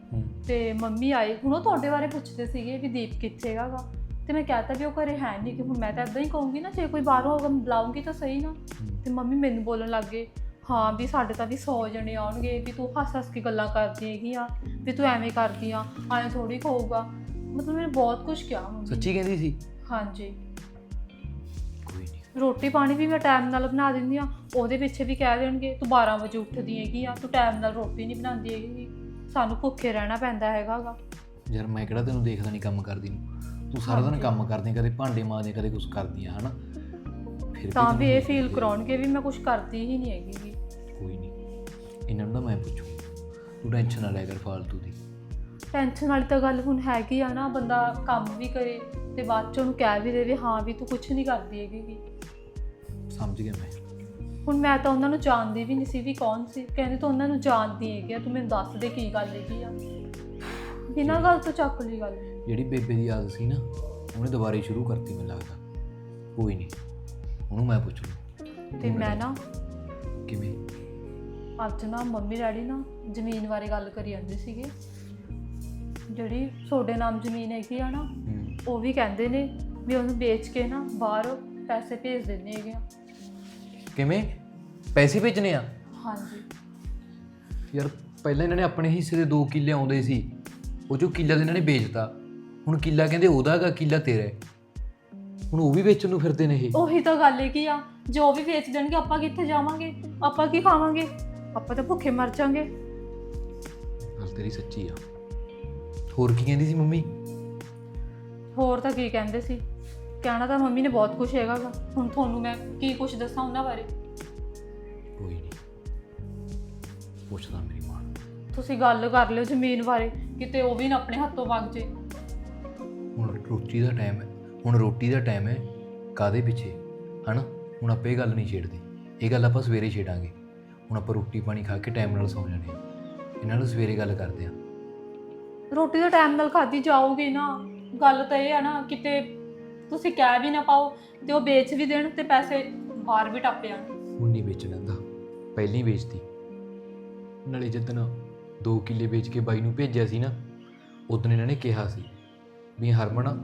Speaker 4: ਤੇ ਮੰਮੀ ਆਏ। ਹੁਣ ਉਹ ਤੁਹਾਡੇ ਬਾਰੇ ਪੁੱਛਦੇ ਸੀਗੇ ਵੀ ਦੀਪ ਕਿੱਥੇ ਹੈਗਾਗਾ ਤੇ ਮੈਂ ਕਹਤਾ ਵੀ ਉਹ ਘਰੇ ਹੈ ਨਹੀਂ ਕਿ ਹੁਣ ਮੈਂ ਤਾਂ ਇਦਾਂ ਹੀ ਕਹੂੰਗੀ ਨਾ ਜੇ ਕੋਈ ਬਾਹਰੋਂ ਆਊਗਾ ਮੈਂ ਬੁਲਾਉਂਗੀ ਤਾਂ ਸਹੀ ਨਾ। ਤੇ ਮੰਮੀ ਮੈਨੂੰ ਬੋਲਣ ਲੱਗ ਗਏ ਹਾਂ ਵੀ ਸਾਡੇ ਤਾਂ ਵੀ 100 ਜਣੇ ਆਉਣਗੇ ਵੀ ਤੂੰ ਹੱਸ ਹੱਸ ਕੇ ਗੱਲਾਂ ਕਰਦੀ ਹੈਗੀ ਆ ਵੀ ਤੂੰ ਐਵੇਂ ਕਰਦੀ ਆ ਐਂ ਥੋੜੀ ਹੋਊਗਾ ਮਤਲਬ ਮੈਨੂੰ ਬਹੁਤ ਕੁਝ ਕਿਹਾ ਮੰਮੀ
Speaker 1: ਸੱਚੀ ਕਹਿੰਦੀ ਸੀ?
Speaker 4: ਹਾਂਜੀ।
Speaker 1: ਕੋਈ ਨਹੀਂ
Speaker 4: ਰੋਟੀ ਪਾਣੀ ਵੀ ਮੈਂ ਟਾਈਮ ਨਾਲ ਬਣਾ ਦਿੰਦੀ ਆ ਉਹਦੇ ਪਿੱਛੇ ਵੀ ਕਹਿ ਦੇਣਗੇ ਤੂੰ 12 ਵਜੇ ਉੱਠਦੀ ਹੈਗੀ ਆ ਤੂੰ ਟਾਈਮ ਨਾਲ ਰੋਟੀ ਨਹੀਂ ਬਣਾਉਂਦੀ ਹੈਗੀ। ਸਾਨੂੰ ਭੁੱਖੇ ਰਹਿਣਾ ਪੈਂਦਾ ਹੈਗਾਗਾ
Speaker 1: ਯਾਰ ਮੈਂ ਕਿਹੜਾ ਤੈਨੂੰ ਦੇਖਦਾ ਨਹੀਂ ਕੰਮ ਕਰਦੀ ਨੂੰ? ਤੂੰ ਸਾਰਾ ਦਿਨ ਕੰਮ ਕਰਦੀ ਕਦੇ ਭਾਂਡੇ ਮਾਂਜਦੀ ਕਦੇ ਕੁਝ ਕਰਦੀ ਆ ਹਨਾ? ਫਿਰ
Speaker 4: ਤਾਂ ਵੀ ਇਹ ਫੀਲ ਕਰਾਉਣਗੇ ਵੀ ਮੈਂ ਕੁਝ ਕਰਦੀ ਹੀ ਨਹੀਂ ਹੈਗੀ ਗੀ।
Speaker 1: ਕੋਈ ਨਹੀਂ ਇਹਨਾਂ ਨੂੰ ਮੈਂ ਪੁੱਛੂ। ਤੂੰ ਟੈਨਸ਼ਨ ਨਾ ਲੈ ਕਰ ਫਾਲਤੂ ਦੀ।
Speaker 4: ਟੈਨਸ਼ਨ ਵਾਲੀ ਤਾਂ ਗੱਲ ਹੁਣ ਹੈਗੀ ਆ ਨਾ ਬੰਦਾ ਕੰਮ ਵੀ ਕਰੇ। ਤੇ ਬਾਅਦ ਚ ਉਹਨੂੰ ਕਹਿ ਵੀ ਦੇਵੇ ਹਾਂ ਵੀ ਤੂੰ ਕੁਝ ਨਹੀਂ ਕਰਦੀ ਹੈਗੀ ਗੀ।
Speaker 1: ਸਮਝ ਗਿਆ ਮੈਂ।
Speaker 4: ਹੁਣ ਮੈਂ ਤਾਂ ਉਹਨਾਂ ਨੂੰ ਜਾਣਦੀ ਵੀ ਨਹੀਂ ਸੀ ਵੀ ਕੌਣ ਸੀ। ਕਹਿੰਦੇ ਤੂੰ ਉਹਨਾਂ ਨੂੰ ਜਾਣਦੀ ਹੈਗੀ ਆ ਤੂੰ ਮੈਨੂੰ ਦੱਸ ਦੇ ਕੀ ਗੱਲ ਹੈਗੀ ਆ। ਬਿਨਾਂ ਗੱਲ ਤੋਂ ਚੱਕ ਲਈ ਗੱਲ।
Speaker 1: ਜਿਹੜੀ ਬੇਬੇ ਦੀ ਆਦਤ ਸੀ ਨਾ ਉਹਨੇ ਦੁਬਾਰੇ ਸ਼ੁਰੂ ਕਰਤੀ ਮੈਨੂੰ ਲੱਗਦਾ। ਕੋਈ ਨਹੀਂ ਉਹਨੂੰ ਮੈਂ ਪੁੱਛ ਲੂ।
Speaker 4: ਤੇ ਮੈਂ ਨਾ
Speaker 1: ਕਿਵੇਂ?
Speaker 4: ਅੱਜ ਨਾ ਮੰਮੀ ਡੈਡੀ ਨਾ ਜ਼ਮੀਨ ਬਾਰੇ ਗੱਲ ਕਰੀ ਜਾਂਦੇ ਸੀਗੇ। ਜਿਹੜੀ ਤੁਹਾਡੇ ਨਾਮ ਜ਼ਮੀਨ ਹੈਗੀ ਆ ਨਾ
Speaker 1: ਹੂੰ।
Speaker 4: ਉਹ ਵੀ ਕਹਿੰਦੇ ਨੇ ਵੀ ਉਹਨੂੰ ਵੇਚ ਕੇ ਨਾ ਬਾਹਰ ਪੈਸੇ ਭੇਜ ਦਿੰਦੇ ਹੈਗੇ ਆ।
Speaker 1: ਕਿਵੇਂ? ਪੈਸੇ ਭੇਜਣੇ ਆ?
Speaker 4: ਹਾਂਜੀ।
Speaker 1: ਯਾਰ ਪਹਿਲਾਂ ਇਹਨਾਂ ਨੇ ਆਪਣੇ ਹਿੱਸੇ ਦੇ 2 ਕਿੱਲੇ ਆਉਂਦੇ ਸੀ ਉਹ ਚੋਂ ਕਿੱਲਾ ਤਾਂ ਇਹਨਾਂ ਨੇ ਵੇਚਤਾ। ਹੁਣ ਕਿੱਲਾ ਕਹਿੰਦੇ ਉਹਦਾ ਹੈਗਾ ਕਿੱਲਾ ਤੇਰਾ ਹੈ। ਹੁਣ ਉਹ ਵੀ ਵੇਚਣ ਨੂੰ ਫਿਰਦੇ ਨੇ ਇਹ।
Speaker 4: ਉਹੀ ਤਾਂ ਗੱਲ ਹੈਗੀ ਆ ਜੋ ਵੀ ਵੇਚ ਦੇਣਗੇ ਆਪਾਂ ਕਿੱਥੇ ਜਾਵਾਂਗੇ? ਆਪਾਂ ਕੀ ਖਾਵਾਂਗੇ? ਆਪਾਂ ਤਾਂ ਭੁੱਖੇ ਮਰ ਜਾਾਂਗੇ
Speaker 1: ਗੱਲ ਤੇਰੀ ਸੱਚੀ ਆ। ਹੋਰ ਕੀ ਕਹਿੰਦੀ ਸੀ ਮੰਮੀ?
Speaker 4: ਹੋਰ ਤਾਂ ਕੀ ਕਹਿੰਦੇ ਸੀ? ਕਹਿਣਾ ਤਾਂ ਮੰਮੀ ਨੇ ਬਹੁਤ ਕੁਝ ਹੈਗਾ ਗਾ। ਹੁਣ ਤੁਹਾਨੂੰ ਮੈਂ ਕੀ ਕੁਝ ਦੱਸਾਂ ਉਹਨਾਂ ਬਾਰੇ?
Speaker 1: ਕੋਈ ਨਹੀਂ ਪੁੱਛਦਾ ਮੇਰੀ ਮਾਂ ਨੂੰ।
Speaker 4: ਤੁਸੀਂ ਗੱਲ ਕਰ ਲਿਓ ਜ਼ਮੀਨ ਬਾਰੇ ਕਿਤੇ ਉਹ ਵੀ ਨਾ ਆਪਣੇ ਹੱਥੋਂ ਵਗ ਜੇ।
Speaker 1: ਹੁਣ ਰੋਟੀ ਦਾ ਟਾਈਮ ਹੈ। ਹੁਣ ਰੋਟੀ ਦਾ ਟਾਈਮ ਹੈ ਕਾਦੇ ਪਿੱਛੇ? ਹਨਾ? ਹੁਣ ਆਪਾਂ ਇਹ ਗੱਲ ਨਹੀਂ ਛੇੜਦੇ। ਇਹ ਗੱਲ ਆਪਾਂ ਸਵੇਰੇ ਛੇੜਾਂਗੇ। ਹੁਣ ਆਪਾਂ ਰੋਟੀ ਪਾਣੀ ਖਾ ਕੇ ਟਾਈਮ ਨਾਲ ਸੌਂ ਜਾਣੇ ਆ ਇਹਨਾਂ ਨਾਲ ਸਵੇਰੇ ਗੱਲ ਕਰਦੇ ਆ
Speaker 4: ਰੋਟੀ ਦਾ ਟਾਈਮ ਨਾਲ ਖਾਧੀ ਜਾਊਗੀ ਨਾ। ਗੱਲ ਤਾਂ ਇਹ ਆ ਨਾ, ਕਿਤੇ ਤੁਸੀਂ ਕਹਿ ਵੀ ਨਾ ਪਾਓ ਤੇ ਉਹ ਵੇਚ ਵੀ ਦੇਣ ਤੇ ਪੈਸੇ ਬਾਹਰ ਵੀ ਟੱਪ ਜਾਣ।
Speaker 1: ਹੁਣ ਨਹੀਂ ਵੇਚ ਲੈਂਦਾ ਪਹਿਲਾਂ ਹੀ ਵੇਚਤੀ। ਨਾਲੇ ਜਿੱਦਣ 2 ਕਿੱਲੇ ਵੇਚ ਕੇ ਬਾਈ ਨੂੰ ਭੇਜਿਆ ਸੀ ਨਾ, ਉਦੋਂ ਇਹਨਾਂ ਨੇ ਕਿਹਾ ਸੀ ਵੀ ਹਰਮਨ,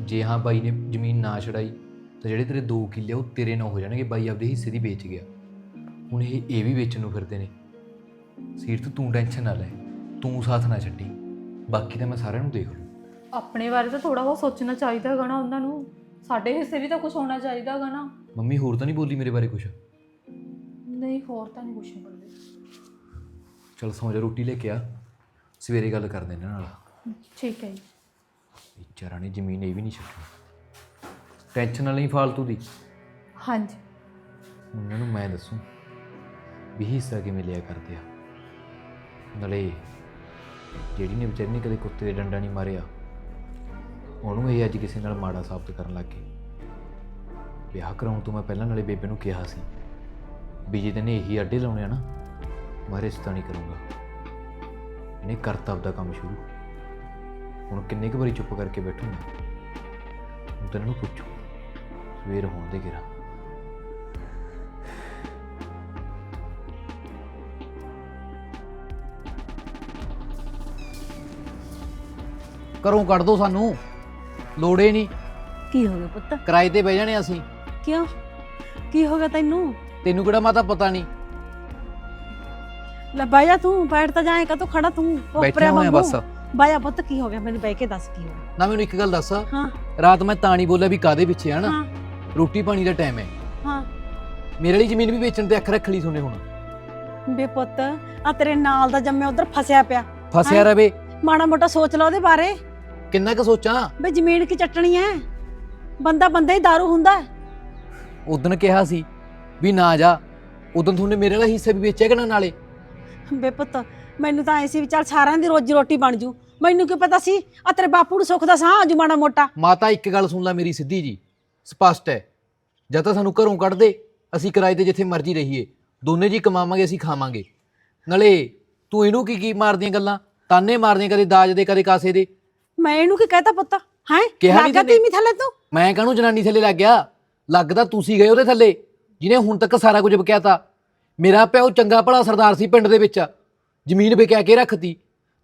Speaker 1: ਜੇ ਹਾਂ ਬਾਈ ਨੇ ਜ਼ਮੀਨ ਨਾ ਛੜਾਈ ਤਾਂ ਜਿਹੜੇ ਤੇਰੇ 2 ਕਿੱਲੇ ਉਹ ਤੇਰੇ ਨਾਲ ਹੋ ਜਾਣਗੇ, ਬਾਈ ਆਪਦੇ ਹਿੱਸੇ ਦੀ ਵੇਚ ਗਿਆ। ਹੁਣ ਇਹ ਇਹ ਵੀ ਵੇਚਣ ਨੂੰ ਫਿਰਦੇ ਨੇ। ਸੀਰਤ ਤੂੰ ਟੈਨਸ਼ਨ ਨਾ ਲੈ, ਤੂੰ ਸਾਥ ਨਾ ਛੱਡੀ। ਬਾਕੀ ਤਾਂ ਮੈਂ ਸਾਰਿਆਂ ਨੂੰ ਦੇਖ ਲੂ।
Speaker 4: ਆਪਣੇ ਬਾਰੇ ਤਾਂ ਥੋੜਾ ਬਹੁਤ ਸੋਚਣਾ ਚਾਹੀਦਾ ਹੈਗਾ ਨਾ ਉਹਨਾਂ ਨੂੰ। ਸਾਡੇ ਹਿੱਸੇ ਵੀ ਤਾਂ ਕੁਝ ਹੋਣਾ ਚਾਹੀਦਾ ਹੈਗਾ ਨਾ।
Speaker 1: ਮੰਮੀ ਹੋਰ ਤਾਂ ਨਹੀਂ ਬੋਲੀ ਮੇਰੇ ਬਾਰੇ ਕੁਝ
Speaker 4: ਨਹੀਂ ਹੋਰ ਤਾਂ ਨਹੀਂ ਕੁਝ ਬੋਲੇ।
Speaker 1: ਚਲ ਸੌਂ ਜਾ ਰੋਟੀ ਲੈ ਕੇ ਆ। ਸਵੇਰੇ ਗੱਲ ਕਰਦੇ ਇਹਨਾਂ ਨਾਲ।
Speaker 4: ਠੀਕ ਹੈ ਜੀ।
Speaker 1: ਵਿਚਾਰਾ ਨੇ ਜ਼ਮੀਨ ਇਹ ਵੀ ਨਹੀਂ ਛੱਡੀ ਟੈਨਸ਼ਨ ਨਾਲ ਨਹੀਂ ਫਾਲਤੂ ਦੀ।
Speaker 4: ਹਾਂਜੀ।
Speaker 1: ਉਹਨਾਂ ਨੂੰ ਮੈਂ ਦੱਸੂ ਵੀ ਹਿੱਸਾ ਕਿਵੇਂ ਲਿਆ ਕਰਦੇ ਆ। ਨਾਲੇ ਜਿਹੜੀ ਨੇ ਵਿਚਾਰੀ ਨੇ ਕਦੇ ਕੁੱਤੇ ਦੇ ਡੰਡਾ ਨਹੀਂ ਮਾਰਿਆ, ਉਹਨੂੰ ਇਹ ਅੱਜ ਕਿਸੇ ਨਾਲ ਮਾੜਾ ਸਾਬਤ ਕਰਨ ਲੱਗ ਗਏ ਵਿਆਹ ਕਰਾਉਣ ਤੋਂ ਮੈਂ ਪਹਿਲਾਂ ਨਾਲੇ ਬੇਬੇ ਨੂੰ ਕਿਹਾ ਸੀ ਵੀ ਜੇ ਤੈਨੇ ਇਹੀ ਅੱਡੇ ਲਾਉਣੇ ਆ ਨਾ, ਮੈਂ ਰਿਸ਼ਤਾ ਨਹੀਂ ਕਰੂੰਗਾ। ਇਹਨੇ ਕਰਤਾ ਆਪਦਾ ਕੰਮ ਸ਼ੁਰੂ। ਹੁਣ ਕਿੰਨੇ ਕੁ ਵਾਰੀ ਚੁੱਪ ਕਰਕੇ ਬੈਠੂਗਾ? ਹੁਣ ਤਾਂ ਪੁੱਛੂ, ਸਵੇਰ ਹੋਣ ਦੇ ਗਿਰਾ। ਘਰੋਂ ਕੱਢ ਦੋ ਸਾਨੂੰ। ਲੋੜੇ ਨਹੀਂ।
Speaker 2: ਕੀ ਹੋ ਗਿਆ ਪੁੱਤ?
Speaker 1: ਕਿਰਾਏ ਤੇ ਬਹਿ ਜਾਣੇ ਅਸੀਂ।
Speaker 2: ਕਿਉਂ? ਕੀ ਹੋ ਗਿਆ ਤੈਨੂੰ?
Speaker 1: ਤੈਨੂੰ ਕਿਹੜਾ ਮਾਤਾ ਪਤਾ ਨਹੀਂ।
Speaker 2: ਲੈ ਬਾਇਆ ਤੂੰ ਬੈਠ ਤਾਂ ਜਾਏ ਕਾ ਖੜਾ ਤੂੰ?
Speaker 1: ਬੈਠਿਆ ਹੋਇਆ ਬਸ।
Speaker 2: ਬਾਇਆ ਪੁੱਤ ਕੀ ਹੋ ਗਿਆ? ਮੈਨੂੰ ਬਹਿ ਕੇ ਦੱਸ ਕੀ ਹੋ ਗਿਆ?
Speaker 1: ਨਾ ਮੈਨੂੰ ਇੱਕ ਗੱਲ ਦੱਸ।
Speaker 2: ਹਾਂ।
Speaker 1: ਰਾਤ ਮੈਂ ਤਾਂ ਨਹੀਂ ਬੋਲਿਆ ਵੀ ਕਾਦੇ ਪਿੱਛੇ ਆ ਨਾ।
Speaker 2: ਹਾਂ।
Speaker 1: ਰੋਟੀ ਪਾਣੀ ਦਾ ਟਾਈਮ ਹੈ।
Speaker 2: ਹਾਂ।
Speaker 1: ਮੇਰੇ ਲਈ ਜ਼ਮੀਨ ਵੀ ਵੇਚਣ ਤੇ ਅੱਖ ਰੱਖ ਲਈ ਸੁਣੇ ਹੁਣ।
Speaker 2: ਬੇ ਪੁੱਤ ਆ ਤੇਰੇ ਨਾਲ ਦਾ ਜੰਮਿਆ ਉਧਰ ਫਸਿਆ ਪਿਆ।
Speaker 1: ਫਸਿਆ। ਰਵੇ।
Speaker 2: ਮਾੜਾ ਮੋਟਾ ਸੋਚ ਲਾ ਉਹਦੇ ਬਾਰੇ।
Speaker 1: ਕਿੰਨਾ ਕੁ ਸੋਚਾਂ?
Speaker 2: ਬੇ ਜ਼ਮੀਨ ਕੀ ਚੱਟਣੀ ਐ? ਬੰਦਾ ਬੰਦਾ ਹੀ दारू ਹੁੰਦਾ ਹੈ।
Speaker 1: ਉਦੋਂ ਕਿਹਾ ਸੀ ਵੀ ਨਾ ਜਾ। ਉਦੋਂ ਤੁਹਾਨੂੰ ਮੇਰੇ ਵਾਲਾ ਹਿੱਸਾ ਵੀ ਵੇਚਿਆ ਕਿ ਨਾ ਨਾਲੇ?
Speaker 2: ਬੇ ਪੁੱਤ ਮੈਨੂੰ ਤਾਂ ਐ ਸੀ ਵੀ ਚੱਲ ਸਾਰਿਆਂ ਦੀ ਰੋਜੀ ਰੋਟੀ ਬਣ ਜੂ। ਮੈਨੂੰ ਕੀ ਪਤਾ ਸੀ? ਆ ਤੇਰੇ ਬਾਪੂ ਨੂੰ ਸੁੱਖ ਦਾ ਸਾਹ ਆਜੂ ਮਾੜਾ ਮੋਟਾ।
Speaker 1: ਮਾਤਾ ਇੱਕ ਗੱਲ ਸੁਣ ਲੈ ਮੇਰੀ ਸਿੱਧੀ ਜੀ। ਸਪਸ਼ਟ ਹੈ ਜਦ ਤਾਂ ਸਾਨੂੰ ਘਰੋਂ ਕੱਢ ਦੇ। ਅਸੀਂ ਕਿਰਾਏ ਤੇ ਜਿੱਥੇ ਮਰਜ਼ੀ ਰਹੀਏ। ਦੋਨੇ ਜੀ ਕਮਾਵਾਂਗੇ ਅਸੀਂ ਖਾਵਾਂਗੇ। ਨਾਲੇ ਤੂੰ ਇਹਨੂੰ ਕੀ ਕੀ ਮਾਰਦੀਆਂ ਗੱਲਾਂ? ਤਾਨੇ ਮਾਰਦੀਆਂ ਕਦੇ ਦਾਜ ਦੇ ਕਦੇ ਕਾਸੇ ਦੇ।
Speaker 2: ਮੈਂ ਇਹਨੂੰ ਕੀ ਕਹਤਾ ਪੁੱਤ? ਹੈ?
Speaker 1: ਕਿਹਾ ਨੀ
Speaker 2: ਲੱਗਾ
Speaker 1: ਤੈਨੇ?
Speaker 2: ਤੀਮੀ ਥੱਲੇ ਤੂੰ?
Speaker 1: ਮੈਂ ਕਾਹਨੂੰ ਜਨਾਨੀ ਥੱਲੇ ਲੱਗ ਗਿਆ? ਲੱਗਦਾ ਤੁਸੀਂ ਗਏ ਉਹਦੇ ਥੱਲੇ ਜਿਹਨੇ ਹੁਣ ਤੱਕ ਸਾਰਾ ਕੁਝ ਬਕਿਆਤਾ ਮੇਰਾ ਪਿਓ ਚੰਗਾ ਭਲਾ ਸਰਦਾਰ ਸੀ ਪਿੰਡ ਦੇ ਵਿੱਚ। ਜ਼ਮੀਨ ਵਿਕਿਆ ਕੇ ਰੱਖਤੀ।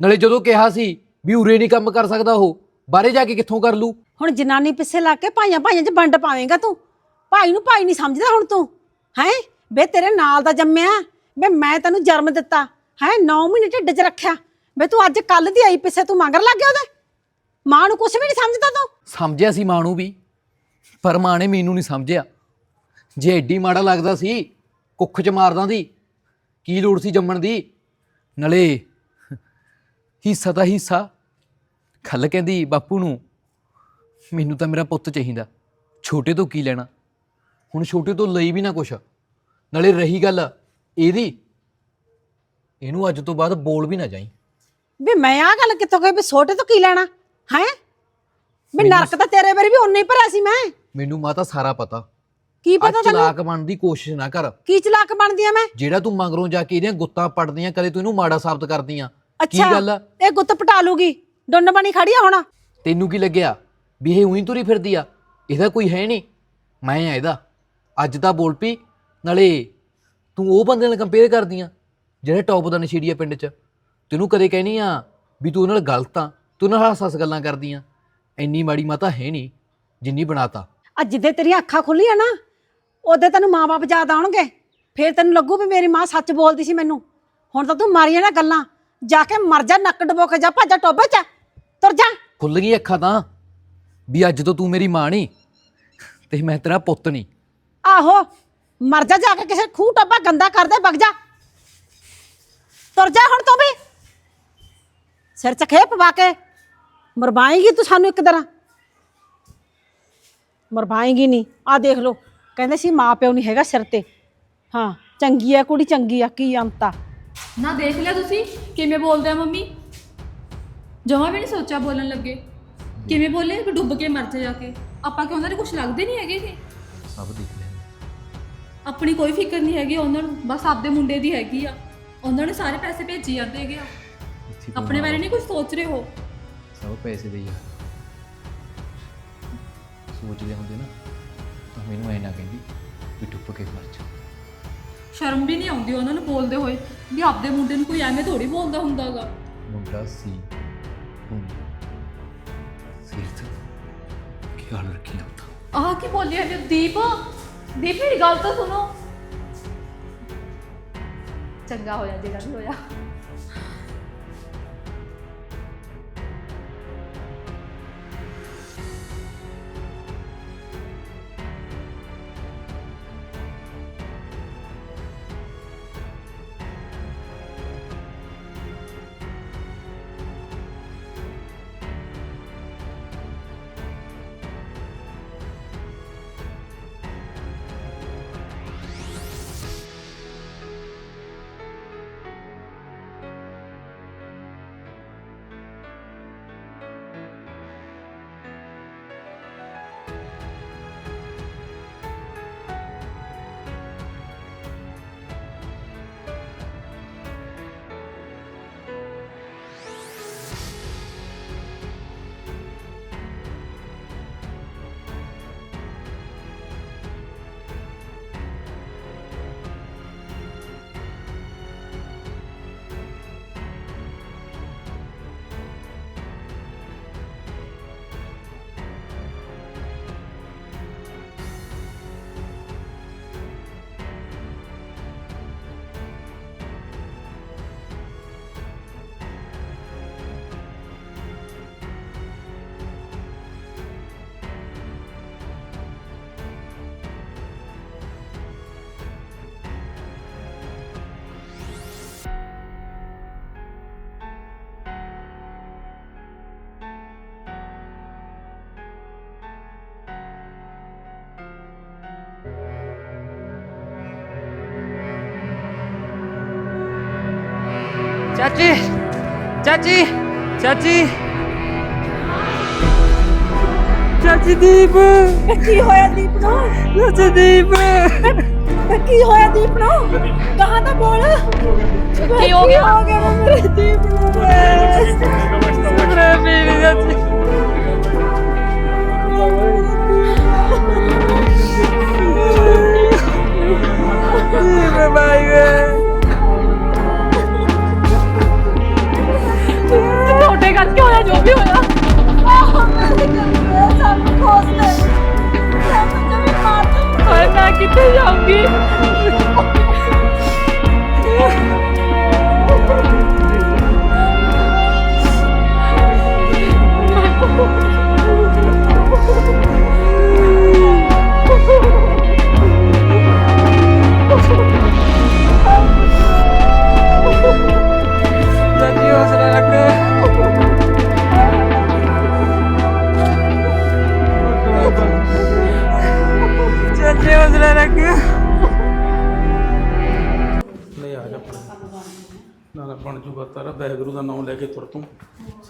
Speaker 1: ਨਾਲੇ ਜਦੋਂ ਕਿਹਾ ਸੀ ਵੀ ਉਰੇ ਨਹੀਂ ਕੰਮ ਕਰ ਸਕਦਾ ਉਹ ਬਾਹਰੇ ਜਾ ਕੇ ਕਿੱਥੋਂ ਕਰ ਲੂ
Speaker 2: ਹੁਣ ਜਨਾਨੀ ਪਿੱਛੇ ਲੱਗ ਕੇ ਭਾਈਆਂ ਭਾਈਆਂ 'ਚ ਵੰਡ ਪਾਵੇਂਗਾ ਤੂੰ। ਭਾਈ ਨੂੰ ਭਾਈ ਨਹੀਂ ਸਮਝਦਾ ਹੁਣ ਤੂੰ। ਹੈ? ਬੇ ਤੇਰੇ ਨਾਲ ਦਾ ਜੰਮਿਆ। ਬੇ ਮੈਂ ਤੈਨੂੰ ਜਨਮ ਦਿੱਤਾ। ਹੈ? 9 ਮਹੀਨੇ ਢਿੱਡ 'ਚ ਰੱਖਿਆ। ਬੇ ਤੂੰ ਅੱਜ ਕੱਲ ਦੀ ਆਈ ਪਿੱਛੇ ਤੂੰ ਮੰਗਰ ਲੱਗ ਗਿਆ ਉਹਦੇ? ਮਾਂ ਨੂੰ ਕੁਝ ਵੀ ਨਹੀਂ ਸਮਝਦਾ ਤੂੰ?
Speaker 1: ਸਮਝਿਆ ਸੀ ਮਾਂ ਨੂੰ ਵੀ ਪਰ ਮਾਂ ਨੇ ਮੈਨੂੰ ਨਹੀਂ ਸਮਝਿਆ। ਜੇ ਐਡੀ ਮਾੜਾ ਲੱਗਦਾ ਸੀ ਕੁੱਖ 'ਚ ਮਾਰਦਾ ਦੀ ਕੀ ਲੋੜ ਸੀ ਜੰਮਣ ਦੀ? ਨਲੇ ਹਿੱਸਾ ਤਾਂ ਹਿੱਸਾ ਖੱਲ ਕਹਿੰਦੀ ਬਾਪੂ ਨੂੰ ਮੈਨੂੰ ਤਾਂ ਮੇਰਾ ਪੁੱਤ ਚਾਹੀਦਾ। ਛੋਟੇ ਤੋਂ ਕੀ ਲੈਣਾ? ਹੁਣ ਛੋਟੇ ਤੋਂ ਲਈ ਵੀ ਨਾ ਕੁਛ। ਨਾਲੇ ਰਹੀ ਗੱਲ ਇਹਦੀ ਇਹਨੂੰ ਅੱਜ ਤੋਂ ਬਾਅਦ ਬੋਲ ਵੀ ਨਾ ਜਾਈ।
Speaker 2: ਵੀ ਮੈਂ ਆ ਗੱਲ ਕਿੱਥੋਂ ਕਹੀ ਵੀ ਛੋਟੇ ਤੋਂ ਕੀ ਲੈਣਾ? ਹੈ? ਵੀ ਨਰਕ ਤਾਂ ਤੇਰੇ ਬਾਰੇ ਵੀ ਉਨਾ ਹੀ ਭਰਿਆ ਸੀ ਮੈਂ।
Speaker 1: ਮੈਨੂੰ ਮਾਤਾ ਸਾਰਾ ਪਤਾ।
Speaker 2: ਕੀ
Speaker 1: ਆ
Speaker 2: ਪਤਾ ਤੈਨੂੰ?
Speaker 1: ਚਲਾਕ ਬਣਨ ਦੀ ਕੋਸ਼ਿਸ਼ ਨਾ ਕਰ।
Speaker 2: ਕੀ ਚਲਾਕ ਬਣਦੀ ਆ ਮੈਂ?
Speaker 1: ਜਿਹੜਾ ਤੂੰ ਮੰਗਰੋਂ ਜਾ ਕੇ ਇਹਦੀਆਂ ਗੁੱਤਾਂ ਪੜਦੀਆਂ ਕਦੇ ਤੂੰ ਇਹਨੂੰ ਮਾੜਾ ਸਾਬਤ ਕਰਦੀਆਂ। ਕੀ
Speaker 2: ਅੱਛਾ
Speaker 1: ਗੱਲ ਆ?
Speaker 2: ਇਹ ਗੁੱਤ ਪਟਾ ਲੂਗੀ। ਡੁੰਨ ਬਣੀ ਖੜੀ ਆ ਹੁਣ।
Speaker 1: ਤੈਨੂੰ ਕੀ ਲੱਗਿਆ ਵੀ ਇਹ ਉਹੀ ਤੁਰੀ ਫਿਰਦੀ ਆ? ਇਹਦਾ ਕੋਈ ਹੈ ਨਹੀਂ। ਮੈਂ ਆ ਇਹਦਾ। ਅੱਜ ਤਾਂ ਬੋਲ ਪਈ ਨਾਲੇ ਤੂੰ ਉਹ ਬੰਦੇ ਨਾਲ ਕੰਪੇਅਰ ਕਰਦੀਆਂ ਜਿਹੜਾ ਟੌਪ ਦਾ ਨਸ਼ੀੜੀ ਆ ਪਿੰਡ 'ਚ। ਤੈਨੂੰ ਕਦੇ ਕਹਿਣੀ ਆ ਵੀ ਤੂੰ ਉਹਨਾਂ ਨਾਲ ਗਲਤ ਆ? ਤੂੰ ਨਾਲ ਹੱਸ ਹੱਸ ਗੱਲਾਂ ਕਰਦੀਆਂ। ਇੰਨੀ ਮਾੜੀ ਮਾਤਾ ਹੈ ਨਹੀਂ ਜਿੰਨੀ ਬਣਾਤਾ।
Speaker 2: ਅੱਜ ਜਿੱਦੇ ਤੇਰੀਆਂ ਅੱਖਾਂ ਖੁੱਲੀਆਂ ਨਾ ਉਹਦੇ ਤੈਨੂੰ ਮਾਪੇ ਯਾਦ ਆਉਣਗੇ। ਫੇਰ ਤੈਨੂੰ ਲੱਗੂ ਵੀ ਮੇਰੀ ਮਾਂ ਸੱਚ ਬੋਲਦੀ ਸੀ ਮੈਨੂੰ। ਹੁਣ ਤਾਂ ਤੂੰ ਮਾਰੀਆਂ ਨਾ ਗੱਲਾਂ ਜਾ ਕੇ ਮਰ ਜਾ ਨੱਕ ਡਬੋ ਕੇ ਜਾ ਭੱਜਾ ਟੋਬੇ ਚ ਤੁਰ ਜਾ।
Speaker 1: ਖੁੱਲ ਗਈ ਅੱਖਾਂ ਤਾਂ ਵੀ ਅੱਜ ਤੋਂ ਤੂੰ ਮੇਰੀ ਮਾਂ ਨਹੀਂ ਤੇ ਮੈਂ ਤੇਰਾ ਪੁੱਤ ਨਹੀਂ।
Speaker 2: ਆਹੋ ਮਰ ਜਾ ਜਾ ਕੇ ਕਿਸੇ ਖੂਹ ਟੋਬਾ ਗੰਦਾ ਕਰਦੇ ਵਗ ਜਾ। ਤੁਰ ਜਾ ਹੁਣ ਤੂੰ ਵੀ। ਸਿਰ ਚ ਖੇਪ ਪਵਾ ਕੇ। ਮਰਵਾਏਂਗੀ ਤੂੰ ਸਾਨੂੰ ਇੱਕ ਤਰ੍ਹਾਂ? ਮਰਵਾਏਂਗੀ ਨਹੀਂ। ਆ ਦੇਖ ਲੋ ਕਹਿੰਦੇ ਸੀ ਮਾਂ ਪਿਓ ਨਹੀਂ ਹੈਗਾ ਸਿਰ ਤੇ। ਹਾਂ ਚੰਗੀ ਆ ਕੁੜੀ ਚੰਗੀ ਆ ਕੀ ਅੰਤਾ
Speaker 4: ਨਾ ਦੇਖ ਲਿਆ ਤੁਸੀਂ ਕਿਵੇਂ ਬੋਲਦੇ ਆ ਮੰਮੀ? ਜਮਾ ਵੀ ਨਹੀਂ ਸੋਚਿਆ ਬੋਲਣ ਲੱਗੇ। ਕਿਵੇਂ ਬੋਲੇ? ਕਿ ਡੁੱਬ ਕੇ ਮਰ ਜਾ ਜਾ ਕੇ। ਆਪਾਂ ਕਿ ਉਹਨਾਂ ਦੇ ਕੁਝ ਲੱਗਦੇ ਨਹੀਂ ਹੈਗੇ ਕਿ
Speaker 1: ਸਭ ਦੇਖ ਲਿਆ।
Speaker 4: ਆਪਣੀ ਕੋਈ ਫਿਕਰ ਨਹੀਂ ਹੈਗੀ ਉਹਨਾਂ ਨੂੰ। ਬਸ ਆਪਦੇ ਮੁੰਡੇ ਦੀ ਹੈਗੀ ਆ। ਉਹਨਾਂ ਨੇ ਸਾਰੇ ਪੈਸੇ ਭੇਜੀ ਜਾਂਦੇ ਹੈਗੇ ਆ।
Speaker 1: ਇੱਥੇ ਕੋਈ
Speaker 4: ਆਪਣੇ ਬਾਰੇ ਨਹੀਂ ਕੁਝ ਸੋਚ ਰਹੇ ਹੋ
Speaker 1: ਸਭ ਪੈਸੇ ਦੇ ਯਾਰ ਸੋਚਦੇ ਹੁੰਦੇ ਨਾ ਤਾਂ ਮੈਨੂੰ ਐ ਨਾ ਕਹਿੰਦੀ ਵੀ ਟੁੱਪ ਕੇ ਮਰ ਜਾ।
Speaker 4: ਸ਼ਰਮ ਵੀ ਨਹੀਂ ਆਉਂਦੀ ਉਹਨਾਂ ਨੂੰ ਬੋਲਦੇ ਹੋਏ ਵੀ ਆਪਦੇ ਮੁੰਡੇ ਨੂੰ ਕੋਈ ਐਵੇਂ ਥੋੜੀ ਬੋਲਦਾ ਹੁੰਦਾਗਾ।
Speaker 1: ਮੁੰਡਾ ਸੀ ਹੁਣ ਸਿਰ ਤੇ ਖਿਆਲ ਰੱਖੀ ਆਪਦਾ
Speaker 4: ਆਹ ਕੀ ਬੋਲਿਆ ਨੇ ਦੀਪ? ਦੀਪ ਮੇਰੀ ਗੱਲ ਤਾਂ ਸੁਣੋ। ਚੰਗਾ ਹੋਇਆ ਜਿਹੜਾ ਵੀ ਹੋਇਆ।
Speaker 6: ਚਾਚੀ ਚਾਚੀ ਚਾਚੀ ਚਾਚੀ ਦੀਪ
Speaker 2: ਕੀ ਹੋਇਆ ਦੀਪ ਨੂੰ
Speaker 6: ਚਾਚੀ ਦੀਪ
Speaker 2: ਕੀ ਹੋਇਆ ਦੀਪ ਨੂੰ ਕਹਾਂ ਤਾਂ ਬੋਲ
Speaker 4: ਕੀ ਹੋ ਗਿਆ
Speaker 2: ਹੋ ਗਿਆ ਮੇਰੇ ਦੀਪ ਨੂੰ
Speaker 6: ਮੇਰੇ ਮੇਰੀ ਚਾਚੀ ਦੀਪ ਬਾਈ ਵੇ
Speaker 4: ਤੁਹਾਡੇ ਕਰਕੇ ਹੋਇਆ ਜੋ ਵੀ ਹੋਇਆ
Speaker 2: ਸਭ ਖੋਸ ਲੈ ਸਭ ਜਮੀ ਮਾਰ ਦੇ
Speaker 4: ਹਾਏ ਮੈਂ ਕਿੱਥੇ ਜਾਊਂਗੀ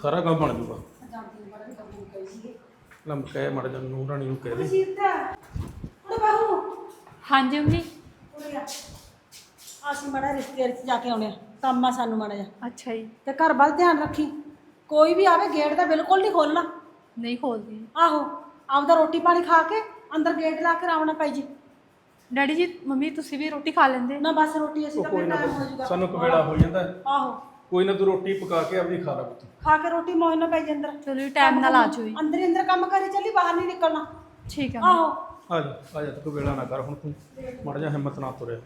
Speaker 5: ਸਾਰਾ ਕੰਮ ਬਣ ਜੂਗਾ। ਲੰਮ ਕਹਿ ਮੜ ਜਾ ਨੂੰ ਰਾਣੀ ਨੂੰ ਕਹਿ ਦੇ।
Speaker 2: ਸੀਤਾ ਉਹ ਬਾਹੂ।
Speaker 4: ਹਾਂਜੀ ਮੰਮੀ।
Speaker 2: ਅਸੀਂ ਮੜਾ ਰਿਸ਼ਤੇਦਾਰੀ ਚ ਜਾ ਕੇ ਆਉਣੇ ਆ। ਕੰਮ ਆ ਸਾਨੂੰ ਮੜਾ ਜਾ
Speaker 4: ਅੱਛਾ ਜੀ।
Speaker 2: ਤੇ ਘਰ ਵੱਲ ਧਿਆਨ ਰੱਖੀ। ਕੋਈ ਵੀ ਆਵੇ ਗੇਟ ਤਾਂ ਬਿਲਕੁਲ ਨਹੀਂ ਖੋਲਣਾ।
Speaker 4: ਨਹੀਂ ਖੋਲਦੀ।
Speaker 2: ਆਹੋ ਆਪਦਾ ਰੋਟੀ ਪਾਣੀ ਖਾ ਕੇ ਅੰਦਰ ਗੇਟ ਲਾ ਕੇ ਰਾਵਣਾ ਪਈ ਜੀ।
Speaker 4: ਡੈਡੀ ਜੀ ਮੰਮੀ ਤੁਸੀਂ ਵੀ ਰੋਟੀ ਖਾ ਲੈਂਦੇ।
Speaker 2: ਨਾ ਬਸ ਰੋਟੀ ਅਸੀਂ ਤਾਂ
Speaker 5: ਕੋਈ
Speaker 2: ਫਿਰ
Speaker 5: ਨਾ
Speaker 2: ਟਾਈਮ ਹੋ ਜਾਊਗਾ
Speaker 5: ਸਾਨੂੰ ਕਵੇੜਾ ਹੋ ਜਾਂਦਾ।
Speaker 2: ਆਹੋ।
Speaker 5: ਕੋਈ ਨਾ ਤੂੰ ਰੋਟੀ ਪਕਾ ਕੇ ਆਪਣੀ ਖਾ ਲੈ ਪੁੱਤ।
Speaker 2: ਖਾ ਕੇ ਰੋਟੀ ਮੌਜ ਨਾਲ ਪਈ ਅੰਦਰ
Speaker 4: ਚਲੋ ਟਾਈਮ ਨਾਲ ਆ ਜਾਓ ਜੀ।
Speaker 2: ਅੰਦਰ ਹੀ ਅੰਦਰ ਕੰਮ ਕਰੀ ਚੱਲੀ ਬਾਹਰ ਨਹੀਂ ਨਿਕਲਣਾ।
Speaker 4: ਠੀਕ ਹੈ
Speaker 2: ਆਹੋ।
Speaker 5: ਆ ਜਾ ਆ ਜਾ ਤੂੰ ਵੇਲਾ ਨਾ ਕਰ ਹੁਣ ਤੂੰ ਮੜ ਜਾ ਹਿੰਮਤ ਨਾ ਤੁਰਿਆ।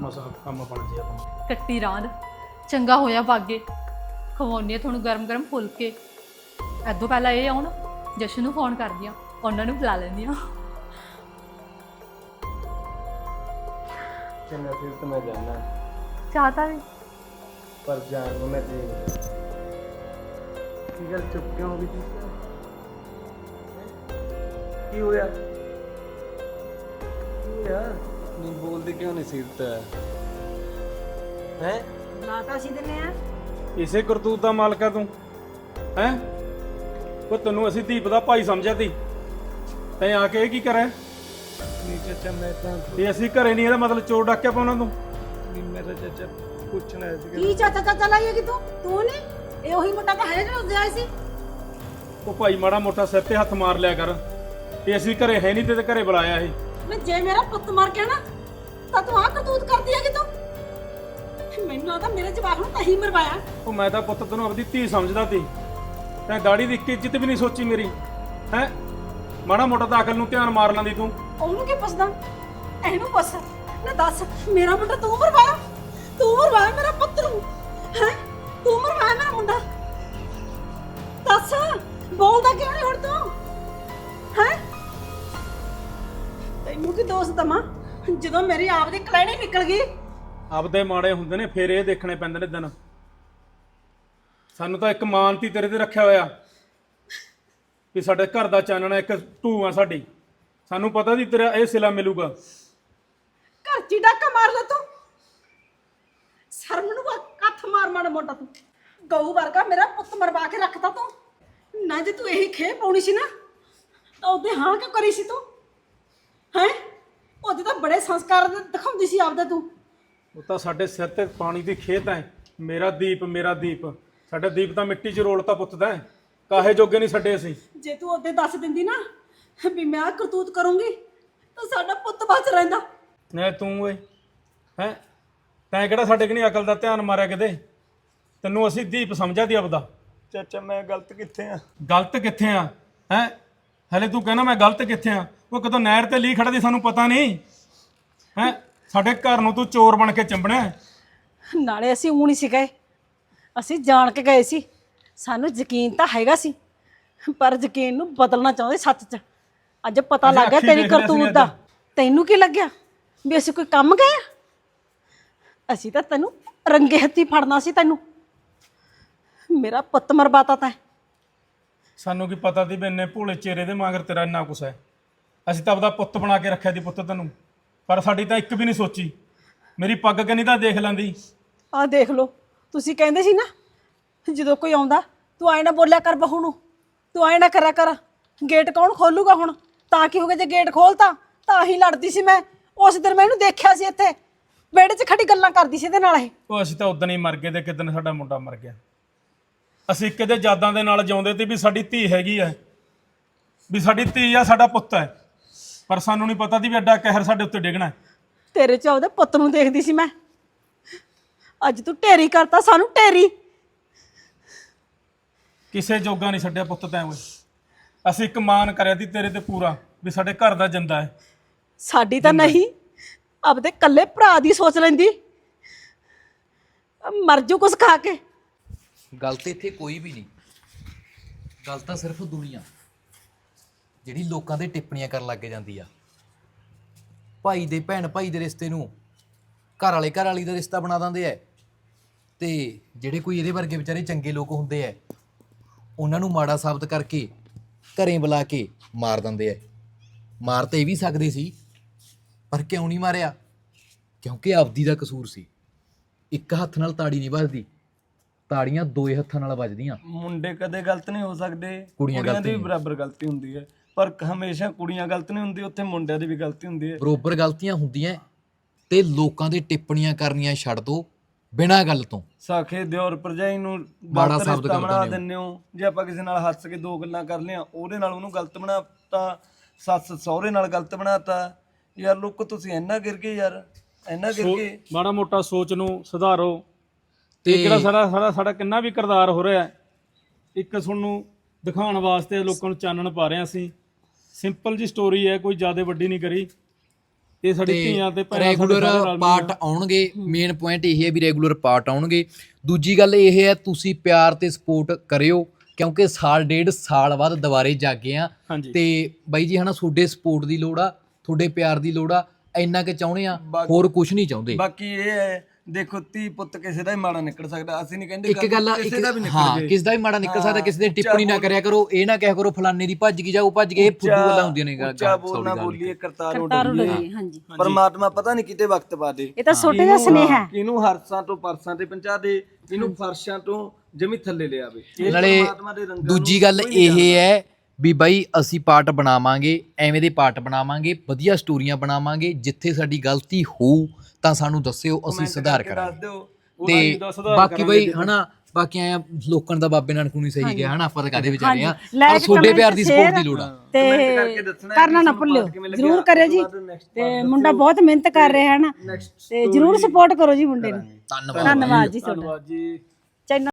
Speaker 5: ਮਸਾ ਕੰਮ ਬਣ ਜੇ ਆਪਣਾ।
Speaker 4: ਕੱਟੀ ਰਾਂਦ ਚੰਗਾ ਹੋਇਆ ਬਾਗੇ। ਖਵਾਉਣੀ ਆ ਤੁਹਾਨੂੰ ਗਰਮ ਗਰਮ ਫੁਲਕੇ। ਐਦੋਂ ਪਹਿਲਾਂ ਇਹ ਆਉਣ ਜਸ਼ਨ ਨੂੰ ਫੋਨ ਕਰਦੀ ਆ ਉਹਨਾਂ ਨੂੰ ਬੁਲਾ ਲੈਂਦੀ ਆ।
Speaker 3: ਚੰਗਾ ਫਿਰ ਤਾਂ ਮੈਂ ਜਾਣਾ।
Speaker 4: ਚਾਹਤਾ ਵੀ।
Speaker 3: ਪਰ ਜਾਣ ਨੂੰ ਮੈਂ ਦੇ ਕੀ ਗੱਲ ਚੁੱਪ ਕਿਉਂ ਹੋ ਗਈ ਤੂੰ? ਕੀ ਹੋਇਆ? ਕੀ ਹੋਇਆ? ਨਹੀਂ ਬੋਲਦੇ ਕਿਉਂ ਨਹੀਂ ਸਿਰਤ ਹੈ?
Speaker 2: ਲਾਤਾ ਅਸੀਂ ਦਿੰਨੇ ਆ।
Speaker 5: ਇਸੇ ਕਰਤੂਤ ਦਾ ਮਾਲਕ ਹੈ ਤੂੰ। ਹੈ? ਉਹ ਤੈਨੂੰ ਅਸੀਂ ਦੀਪ ਦਾ ਭਾਈ ਸਮਝਿਆ ਤੀ ਤੈਂ ਆ ਕੇ ਇਹ ਕੀ ਕਰਿਆ?
Speaker 3: ਨਹੀਂ ਚਾਚਾ ਮੈਂ ਤਾਂ
Speaker 5: ਤੇ ਅਸੀਂ ਘਰੇ ਨਹੀਂ ਇਹਦਾ ਮਤਲਬ ਚੋਰ ਡਾਕਿਆ ਪਾਉਣਾ ਤੂੰ।
Speaker 3: ਨਹੀਂ ਮੇਰਾ ਚਾਚਾ ਪੁੱਛਣਾ ਸੀ
Speaker 2: ਕੀ ਚਾਚਾ ਚਾਚਾ ਲਾਈਏਗੀ ਤੂੰ? ਤੂੰ ਨਹੀਂ ਇਹ ਉਹੀ ਮੁੰਡਾ ਤਾਂ ਹੈ ਜਿਹੜਾ ਉੱਦੇ ਆਇਆ ਸੀ।
Speaker 5: ਉਹ ਭਾਈ ਮਾੜਾ ਮੋਟਾ ਸਿਰ ਤੇ ਹੱਥ ਮਾਰ ਲਿਆ ਕਰ। ਤੇ ਅਸੀਂ ਘਰੇ ਹੈ ਨਹੀਂ ਤੇ ਤੇ ਘਰੇ ਬੁਲਾਇਆ ਇਹ
Speaker 2: ਮੈਂ ਜੇ ਮੇਰਾ ਪੁੱਤ ਮਰ ਗਿਆ ਨਾ ਤਾਂ ਤੂੰ ਆਹ ਕਰਤੂਤ ਕਰਦੀ ਹੈਗੀ ਤੂੰ। ਮੈਨੂੰ ਲੱਗਦਾ ਮੇਰੇ ਜਵਾਕ ਨੂੰ ਤਾਂ ਹੀ ਮਰਵਾਇਆ।
Speaker 5: ਉਹ ਮੈਂ ਤਾਂ ਪੁੱਤ ਤੈਨੂੰ ਆਪਦੀ ਧੀ ਸਮਝਦਾ ਤੀ ਤੈਂ ਦਾੜੀ ਦੀ ਇੱਕ ਇੱਜ਼ਤ ਵੀ ਨਹੀਂ ਸੋਚੀ ਮੇਰੀ। ਹੈ? ਮਾੜਾ ਮੋਟਾ ਤਾਂ ਅਕਲ ਨੂੰ ਧਿਆਨ ਮਾਰ ਲੈਂਦੀ ਤੂੰ।
Speaker 2: ਉਹਨੂੰ ਕੀ ਪੁੱਛਦਾ? ਇਹਨੂੰ ਪੁੱਛ। ਨਾ ਦੱਸ ਮੇਰਾ ਮੁੰਡਾ ਤੂੰ ਮਰਵਾਇਆ? ਤੂੰ ਮਰਵਾਇਆ ਮੇਰਾ ਪੁੱਤ ਨੂੰ। ਹੈ? ਤੂੰ ਮਰਵਾਇਆ ਮੇਰਾ ਮੁੰਡਾ। ਦੱਸ ਬੋਲਦਾ ਕਿਉਂ ਨਹੀਂ ਹੁਣ ਤੂੰ? ਹੈ? ਤੈਨੂੰ ਕੀ ਦੋਸਤ ਦਮਾ ਜਦੋਂ ਮੇਰੀ ਆਪ ਦੀ ਕਲੈਣੀ ਨਿਕਲ ਗਈ।
Speaker 5: ਆਪਦੇ ਮਾੜੇ ਹੁੰਦੇ ਨੇ ਫੇਰ ਇਹ ਦੇਖਣੇ ਪੈਂਦੇ ਨੇ ਦਿਨ। ਸਾਨੂੰ ਤਾਂ ਇੱਕ ਮਾਨਤੀ ਤੇਰੇ ਤੇ ਰੱਖਿਆ ਹੋਇਆ। ਵੀ ਸਾਡੇ ਘਰ ਦਾ ਚਾਨਣਾ ਇੱਕ ਢੂ ਆ ਸਾਡੀ। ਸਾਨੂੰ ਪਤਾ ਸੀ ਤੇਰਾ ਇਹ ਸਿਲਾ ਮਿਲੂਗਾ।
Speaker 2: ਘਰ ਚ ਹੀ ਡਾਕਾ ਮਾਰ ਲੈ ਤੂੰ। ਸ਼ਰਮ ਨੂੰ ਹੱਥ ਮਾਰ ਮਾੜਾ ਮੋਟਾ ਤੂੰ। ਗਊ ਵਰਗਾ ਮੇਰਾ ਪੁੱਤ ਮਰਵਾ ਕੇ ਰੱਖਤਾ ਤੂੰ। ਨਾ ਜੇ ਤੂੰ ਇਹੀ ਖੇ ਪਾਉਣੀ ਸੀ ਨਾ ਤਾਂ ਉਹਦੇ ਹਾਂ ਕਿਉਂ ਕਰੀ ਸੀ ਤੂੰ? ਹੈ? ਉਹਦੇ ਤਾਂ ਬੜੇ ਸੰਸਕਾਰ ਦਿਖਾਉਂਦੀ ਸੀ ਆਪਦਾ ਤੂੰ।
Speaker 5: ਉਹ ਤਾਂ ਸਾਡੇ ਸਿਰ ਤੇ ਪਾਣੀ ਦੀ ਖੇਤ ਹੈ। ਮੇਰਾ ਦੀਪ ਮੇਰਾ ਦੀਪ। ਸਾਡਾ ਦੀਪ ਤਾਂ ਮਿੱਟੀ 'ਚ ਰੋਲਤਾ ਪੁੱਤ ਦਾ ਹੈ। ਕਾਹੇ ਜੋਗੇ ਨਹੀਂ ਛੱਡੇ ਅਸੀਂ।
Speaker 2: ਜੇ ਤੂੰ ਉਹਦੇ ਦੱਸ ਦਿੰਦੀ ਨਾ ਵੀ ਮੈਂ ਆਹ ਕਰਤੂਤ ਕਰੂੰਗੀ ਤਾਂ ਸਾਡਾ ਪੁੱਤ ਬਚ ਰਹਿੰਦਾ।
Speaker 5: ਨੇ ਤੂੰ ਓਏ ਹੈ? ਤੈਂ ਕਿਹੜਾ ਸਾਡੇ ਕਿ ਨਹੀਂ ਅਕਲ ਦਾ ਧਿਆਨ ਮਾਰਿਆ ਕਿਤੇ? ਤੈਨੂੰ ਅਸੀਂ ਦੀਪ ਸਮਝਿਆ ਦੀ ਆਪਦਾ।
Speaker 3: ਚਾਚਾ ਮੈਂ ਗਲਤ ਕਿੱਥੇ ਆ?
Speaker 5: ਗਲਤ ਕਿੱਥੇ ਆ? ਹੈ? ਹਲੇ ਤੂੰ ਕਹਿੰਦਾ ਮੈਂ ਗਲਤ ਕਿੱਥੇ ਆ? ਉਹ ਕਦੋਂ ਨਹਿਰ ਤੇ ਲੀ ਖੜਾ ਦੀ ਸਾਨੂੰ ਪਤਾ ਨਹੀਂ। ਹੈ? ਸਾਡੇ ਘਰ ਨੂੰ ਤੂੰ ਚੋਰ ਬਣ ਕੇ ਚੰਬਣਿਆ ਹੈ।
Speaker 2: ਨਾਲੇ ਅਸੀਂ ਊਂ ਨਹੀਂ ਸੀ ਗਏ। ਅਸੀਂ ਜਾਣ ਕੇ ਗਏ ਸੀ। ਸਾਨੂੰ ਯਕੀਨ ਤਾਂ ਹੈਗਾ ਸੀ। ਪਰ ਯਕੀਨ ਨੂੰ ਬਦਲਣਾ ਚਾਹੁੰਦੇ ਸੱਚ 'ਚ। ਅੱਜ ਪਤਾ ਲੱਗ ਗਿਆ ਤੇਰੀ ਕਰਤੂਤ। ਦਾ। ਤੈਨੂੰ ਕੀ ਲੱਗਿਆ? ਵੀ ਅਸੀਂ ਕੋਈ ਕੰਮ ਗਏ ਆ? ਅਸੀਂ ਤਾਂ ਤੈਨੂੰ ਰੰਗੇ ਹੱਥੀ ਫੜਨਾ ਸੀ ਤੈਨੂੰ। ਮੇਰਾ ਪੁੱਤ ਮਰਵਾਤਾ ਤੈਂ।
Speaker 5: ਸਾਨੂੰ ਕੀ ਪਤਾ ਸੀ ਵੀ ਇੰਨੇ ਭੋਲੇ ਚਿਹਰੇ ਦੇ ਮਗਰ ਤੇਰਾ ਇੰਨਾ ਕੁਛ ਹੈ। ਅਸੀਂ ਤਾਂ ਆਪਦਾ ਪੁੱਤ ਬਣਾ ਕੇ ਰੱਖਿਆ ਦੀ ਪੁੱਤ ਤੈਨੂੰ। ਪਰ ਸਾਡੀ ਤਾਂ ਇੱਕ ਵੀ ਨਹੀਂ ਸੋਚੀ। ਮੇਰੀ ਪੱਗ ਕੰਨੀ ਤਾਂ ਦੇਖ ਲੈਂਦੀ।
Speaker 2: ਆਹ ਦੇਖ ਲਓ ਤੁਸੀਂ ਕਹਿੰਦੇ ਸੀ ਨਾ ਜਦੋਂ ਕੋਈ ਆਉਂਦਾ ਤੂੰ ਐ ਨਾ ਬੋਲਿਆ ਕਰ ਬਹੂ ਨੂੰ। ਤੂੰ ਐ ਨਾ ਕਰਿਆ ਕਰ। ਗੇਟ ਕੌਣ ਖੋਲੂਗਾ ਹੁਣ? ਤਾਂ ਕੀ ਹੋ ਗਿਆ ਜੇ ਗੇਟ ਖੋਲਤਾ? ਤਾਂ ਹੀ ਲੜਦੀ ਸੀ ਮੈਂ। ਉਸ ਦਿਨ ਮੈਂ ਇਹਨੂੰ ਦੇਖਿਆ ਸੀ ਇੱਥੇ। ਵਿਹੜੇ 'ਚ ਖੜੀ ਗੱਲਾਂ ਕਰਦੀ ਸੀ ਇਹਦੇ ਨਾਲ ਇਹ।
Speaker 5: ਉਹ ਅਸੀਂ ਤਾਂ ਉਦੋਂ ਹੀ ਮਰ ਗਏ ਤੇ ਕਿਦਨ ਸਾਡਾ ਮੁੰਡਾ ਮਰ ਗਿਆ। ਅਸੀਂ ਕਿਤੇ ਯਾਦਾਂ ਦੇ ਨਾਲ ਜਿਉਂਦੇ ਤੇ ਵੀ ਸਾਡੀ ਧੀ ਹੈਗੀ ਆ। ਵੀ ਸਾਡੀ ਧੀ ਆ ਸਾਡਾ ਪੁੱਤ ਹੈ ਪਰ ਸਾਨੂੰ ਨਹੀਂ ਪਤਾ ਸੀ ਵੀ ਐਡਾ ਕਹਿਰ ਸਾਡੇ ਉੱਤੇ ਡਿੱਗਣਾ ਹੈ।
Speaker 2: ਤੇਰੇ 'ਚ ਉਹਦੇ ਪੁੱਤ ਨੂੰ ਦੇਖਦੀ ਸੀ ਮੈਂ। ਅੱਜ ਤੂੰ ਢੇਰੀ ਕਰਤਾ ਸਾਨੂੰ ਢੇਰੀ।
Speaker 5: ਕਿਸੇ ਜੋਗਾ ਨਹੀਂ ਛੱਡਿਆ ਪੁੱਤ ਤੈਂ ਓਏ। ਅਸੀਂ ਇੱਕ ਮਾਨ ਕਰਿਆ ਤੀ ਤੇਰੇ ਤੇ ਪੂਰਾ ਵੀ ਸਾਡੇ ਘਰ ਦਾ ਜਿੰਦਾ ਹੈ।
Speaker 2: ਸਾਡੀ ਤਾਂ ਨਹੀਂ ਆਪਦੇ ਕੱਲੇ ਭਰਾ ਦੀ ਸੋਚ ਲੈਂਦੀ। ਮਰ ਜੂ ਕੁਛ ਖਾ ਕੇ।
Speaker 1: ਗੱਲ ਤੇ ਇੱਥੇ ਕੋਈ ਵੀ ਨਹੀਂ। ਗੱਲ ਤਾਂ ਸਿਰਫ ਦੁਨੀਆ। ਜਿਹੜੀ ਲੋਕਾਂ ਦੇ ਟਿੱਪਣੀਆਂ ਕਰਨ ਲੱਗ ਜਾਂਦੀ ਆ। ਭਾਈ ਦੇ ਭੈਣ ਭਾਈ ਦੇ ਰਿਸ਼ਤੇ ਨੂੰ ਘਰ ਵਾਲੇ ਘਰ ਵਾਲੀ ਦਾ ਰਿਸ਼ਤਾ ਬਣਾ ਦਿੰਦੇ ਐ ਤੇ ਜਿਹੜੇ ਕੋਈ ਇਹਦੇ ਵਰਗੇ ਵਿਚਾਰੇ ਚੰਗੇ ਲੋਕ ਹੁੰਦੇ ਐ ਉਹਨਾਂ ਨੂੰ ਮਾੜਾ ਸਾਬਤ ਕਰਕੇ ਘਰੇ ਬੁਲਾ ਕੇ ਮਾਰ ਦਿੰਦੇ ਐ ਮਾਰ ਤਾਂ ਇਹ ਵੀ ਸਕਦੇ ਸੀ ਪਰ ਕਿਉਂ ਨਹੀਂ ਮਾਰਿਆ? ਕਿਉਂਕਿ ਆਪਦੀ ਦਾ ਕਸੂਰ ਸੀ। ਇੱਕ ਹੱਥ ਨਾਲ ਤਾੜੀ ਨਹੀਂ ਵੱਜਦੀ। ਤਾੜੀਆਂ ਦੋਏ ਹੱਥਾਂ ਨਾਲ ਵੱਜਦੀਆਂ।
Speaker 3: ਮੁੰਡੇ ਕਦੇ ਗਲਤ ਨਹੀਂ ਹੋ ਸਕਦੇ।
Speaker 1: ਕੁੜੀਆਂ ਗਲਤ
Speaker 3: ਦੀ ਵੀ
Speaker 1: ਨਹੀਂ।
Speaker 3: ਬਰਾਬਰ ਗਲਤੀ ਹੁੰਦੀ ਹੈ। ਪਰ ਹਮੇਸ਼ਾ ਕੁੜੀਆਂ ਗਲਤ ਨਹੀਂ ਹੁੰਦੀ ਉੱਥੇ ਮੁੰਡਿਆਂ ਦੀ ਵੀ ਗਲਤੀ ਹੁੰਦੀ ਹੈ।
Speaker 1: ਬਰੋਬਰ ਗਲਤੀਆਂ ਹੁੰਦੀਆਂ ਤੇ ਲੋਕਾਂ ਦੇ ਟਿੱਪਣੀਆਂ ਕਰਨੀਆਂ ਛੱਡ ਦੋ ਬਿਨਾਂ ਗੱਲ ਤੋਂ।
Speaker 3: ਸਾਖੇ ਦਿਓਰ ਭਰਜਾਈ ਨੂੰ
Speaker 1: ਮਾੜਾ
Speaker 3: ਗਲਤ
Speaker 1: ਸ਼ਬਦ
Speaker 3: ਰਿਸ਼ਤਾ
Speaker 1: ਕਰ
Speaker 3: ਬਣਾ
Speaker 1: ਦਿੰਦੇ ਹੋ।
Speaker 3: ਦਿੰਦੇ ਹੋ। ਜੇ ਆਪਾਂ ਕਿਸੇ ਨਾਲ ਹੱਸ ਕੇ ਦੋ ਗੱਲਾਂ ਕਰ ਲਿਆ ਉਹਦੇ ਨਾਲ ਉਹਨੂੰ ਗਲਤ ਬਣਾਤਾ ਸੱਸ ਸਹੁਰੇ ਨਾਲ ਗਲਤ ਬਣਾਤਾ ਯਾਰ ਲੋਕ ਤੁਸੀਂ ਇੰਨਾ ਗਿਰ ਗਏ ਯਾਰ ਇੰਨਾ ਗਿਰ ਗਏ।
Speaker 5: ਮਾੜਾ ਮੋਟਾ ਸੋਚ ਨੂੰ ਸੁਧਾਰੋ। ਤੇ ਜਿਹੜਾ ਸਾਡਾ ਸਾਡਾ ਸਾਡਾ ਕਿੰਨਾ ਵੀ ਕਿਰਦਾਰ ਹੋ ਰਿਹਾ ਹੈ। ਇੱਕ ਤੁਹਾਨੂੰ ਦਿਖਾਉਣ ਵਾਸਤੇ ਲੋਕਾਂ ਨੂੰ ਚਾਨਣ ਪਾ ਰਹੇ ਹਾਂ ਅਸੀਂ। ਸਿੰਪਲ ਜੀ ਸਟੋਰੀ ਹੈ ਕੋਈ ਜ਼ਿਆਦਾ ਵੱਡੀ ਨਹੀਂ ਕਰੀ। ਇਹ ਸਾਡੀ ਧੀਆਂ ਤੇ ਭੈਣਾਂ ਸਾਡੇ
Speaker 1: ਰੈਗੂਲਰ ਪਾਰਟ ਆਉਣਗੇ। ਮੇਨ ਪੁਆਇੰਟ ਇਹ ਹੈ ਵੀ ਰੈਗੂਲਰ ਪਾਰਟ ਆਉਣਗੇ। ਦੂਜੀ ਗੱਲ ਇਹ ਹੈ ਤੁਸੀਂ ਪਿਆਰ ਤੇ ਸਪੋਰਟ ਕਰਿਓ ਕਿਉਂਕਿ ਸਾਲ ਡੇਢ ਸਾਲ ਬਾਅਦ ਦੁਬਾਰੇ ਜਾਗੇ ਆ ਤੇ ਬਾਈ ਜੀ ਹਨਾ ਤੁਹਾਡੇ ਸਪੋਰਟ ਦੀ ਲੋੜ ਆ। ਤੁਹਾਡੇ ਪਿਆਰ ਦੀ ਲੋੜ ਆ ਇੰਨਾ ਕਿ ਚਾਹੁੰਦੇ ਆ ਹੋਰ ਕੁਝ ਨਹੀਂ ਚਾਹੁੰਦੇ।
Speaker 3: ਬਾਕੀ ਇਹ ਹੈ ਦੇਖੋ ਧੀ ਪੁੱਤ ਕਿਸੇ ਦਾ ਹੀ ਮਾੜਾ ਨਿਕਲ ਸਕਦਾ ਅਸੀਂ ਨਹੀਂ ਕਹਿੰਦੇ
Speaker 1: ਇੱਕ ਗੱਲ ਆ,
Speaker 3: ਕਿਸੇ ਦਾ ਵੀ
Speaker 1: ਇੱਕ
Speaker 3: ਨਿਕਲ
Speaker 1: ਹਾਂ
Speaker 3: ਜੇ।
Speaker 1: ਕਿਸ ਦਾ ਵੀ ਮਾੜਾ ਨਿਕਲ ਸਕਦਾ
Speaker 3: ਹਾਂ,
Speaker 1: ਕਿਸੇ ਦੇ ਟਿੱਪਣੀ ਨਾ ਕਰਿਆ ਕਰੋ ਇਹ ਨਾ ਕਿਹਾ ਕਰੋ ਫਲਾਨੇ ਦੀ ਭੱਜ ਗਈ ਜਾਂ ਉਹ ਭੱਜ ਗਏ ਇਹ ਫੁੱਦੂ ਗੱਲਾਂ ਹੁੰਦੀਆਂ ਨੇ ਗੱਲ-
Speaker 3: ਉੱਚਾ
Speaker 1: ਗੱਲ-
Speaker 3: ਬੋਲਣਾ
Speaker 1: ਗੱਲ
Speaker 3: ਬੋਲੀਏ ਕਰਤਾਰੋਂ
Speaker 2: ਤਾਰੂ
Speaker 3: ਡਰੀਏ
Speaker 2: ਡਰੀ ਹਾਂਜੀ।
Speaker 3: ਪਰਮਾਤਮਾ ਪਤਾ ਨਹੀਂ ਕਿਤੇ ਵਕਤ ਪਾ ਦੇ।
Speaker 2: ਇਹ ਤਾਂ ਛੋਟੇ ਦਾ ਸਨੇਹਾ
Speaker 3: ਇਹਨੂੰ ਹਰਸਾਂ ਤੋਂ ਪਰਸਾਂ ਤੇ ਪਹੁੰਚਾ ਦੇ ਇਹਨੂੰ ਫਰਸ਼ਾਂ ਤੋਂ ਜਮੀ ਥੱਲੇ ਲਿਆਵੇ। ਇਹ
Speaker 1: ਨਾਲੇ
Speaker 3: ਪਰਮਾਤਮਾ ਦੇ ਰੰਗਾਂ
Speaker 1: ਦੂਜੀ ਗੱਲ ਇਹ ਹੈ ਵੀ ਬਾਈ ਅਸੀਂ ਪਾਰਟ ਬਣਾਵਾਂਗੇ ਐਵੇਂ ਦੇ ਪਾਰਟ ਬਣਾਵਾਂਗੇ ਵਧੀਆ ਸਟੋਰੀਆਂ ਬਣਾਵਾਂਗੇ ਜਿੱਥੇ ਸਾਡੀ ਗਲਤੀ ਹੋਊ ਤਾਂ ਸਾਨੂੰ ਦੱਸਿਓ ਅਸੀਂ ਸੁਧਾਰ ਕਰਾਂਗੇ। ਤੇ ਬਾਕੀ ਬਾਈ ਹਨਾ ਬਾਕੀ ਆਇਆ ਲੋਕਾਂ ਦਾ ਬਾਬੇ ਨਾਨਕ ਨੂੰ ਸਹੀ ਗਿਆ ਹਨਾ ਆਪਾਂ ਤਾਂ ਕਾਦੇ ਵਿਚਾਰੇ ਆ। ਪਰ ਤੁਹਾਡੇ ਪਿਆਰ ਦੀ ਸਪੋਰਟ ਦੀ ਲੋੜ ਆ।
Speaker 2: ਤੇ ਕਰਨਾ ਨਾ ਭੁੱਲਿਓ। ਜਰੂਰ ਕਰਿਓ ਜੀ। ਤੇ ਮੁੰਡਾ ਬਹੁਤ ਮਿਹਨਤ ਕਰ ਰਿਹਾ ਹੈ ਨਾ ਤੇ ਜਰੂਰ ਸਪੋਰਟ ਕਰੋ ਜੀ ਮੁੰਡੇ ਨੂੰ।
Speaker 1: ਧੰਨਵਾਦ
Speaker 2: ਧੰਨਵਾਦ ਜੀ ਤੁਹਾਡਾ।
Speaker 5: ਧੰਨਵਾਦ ਜੀ।
Speaker 2: ਚੈਨਲ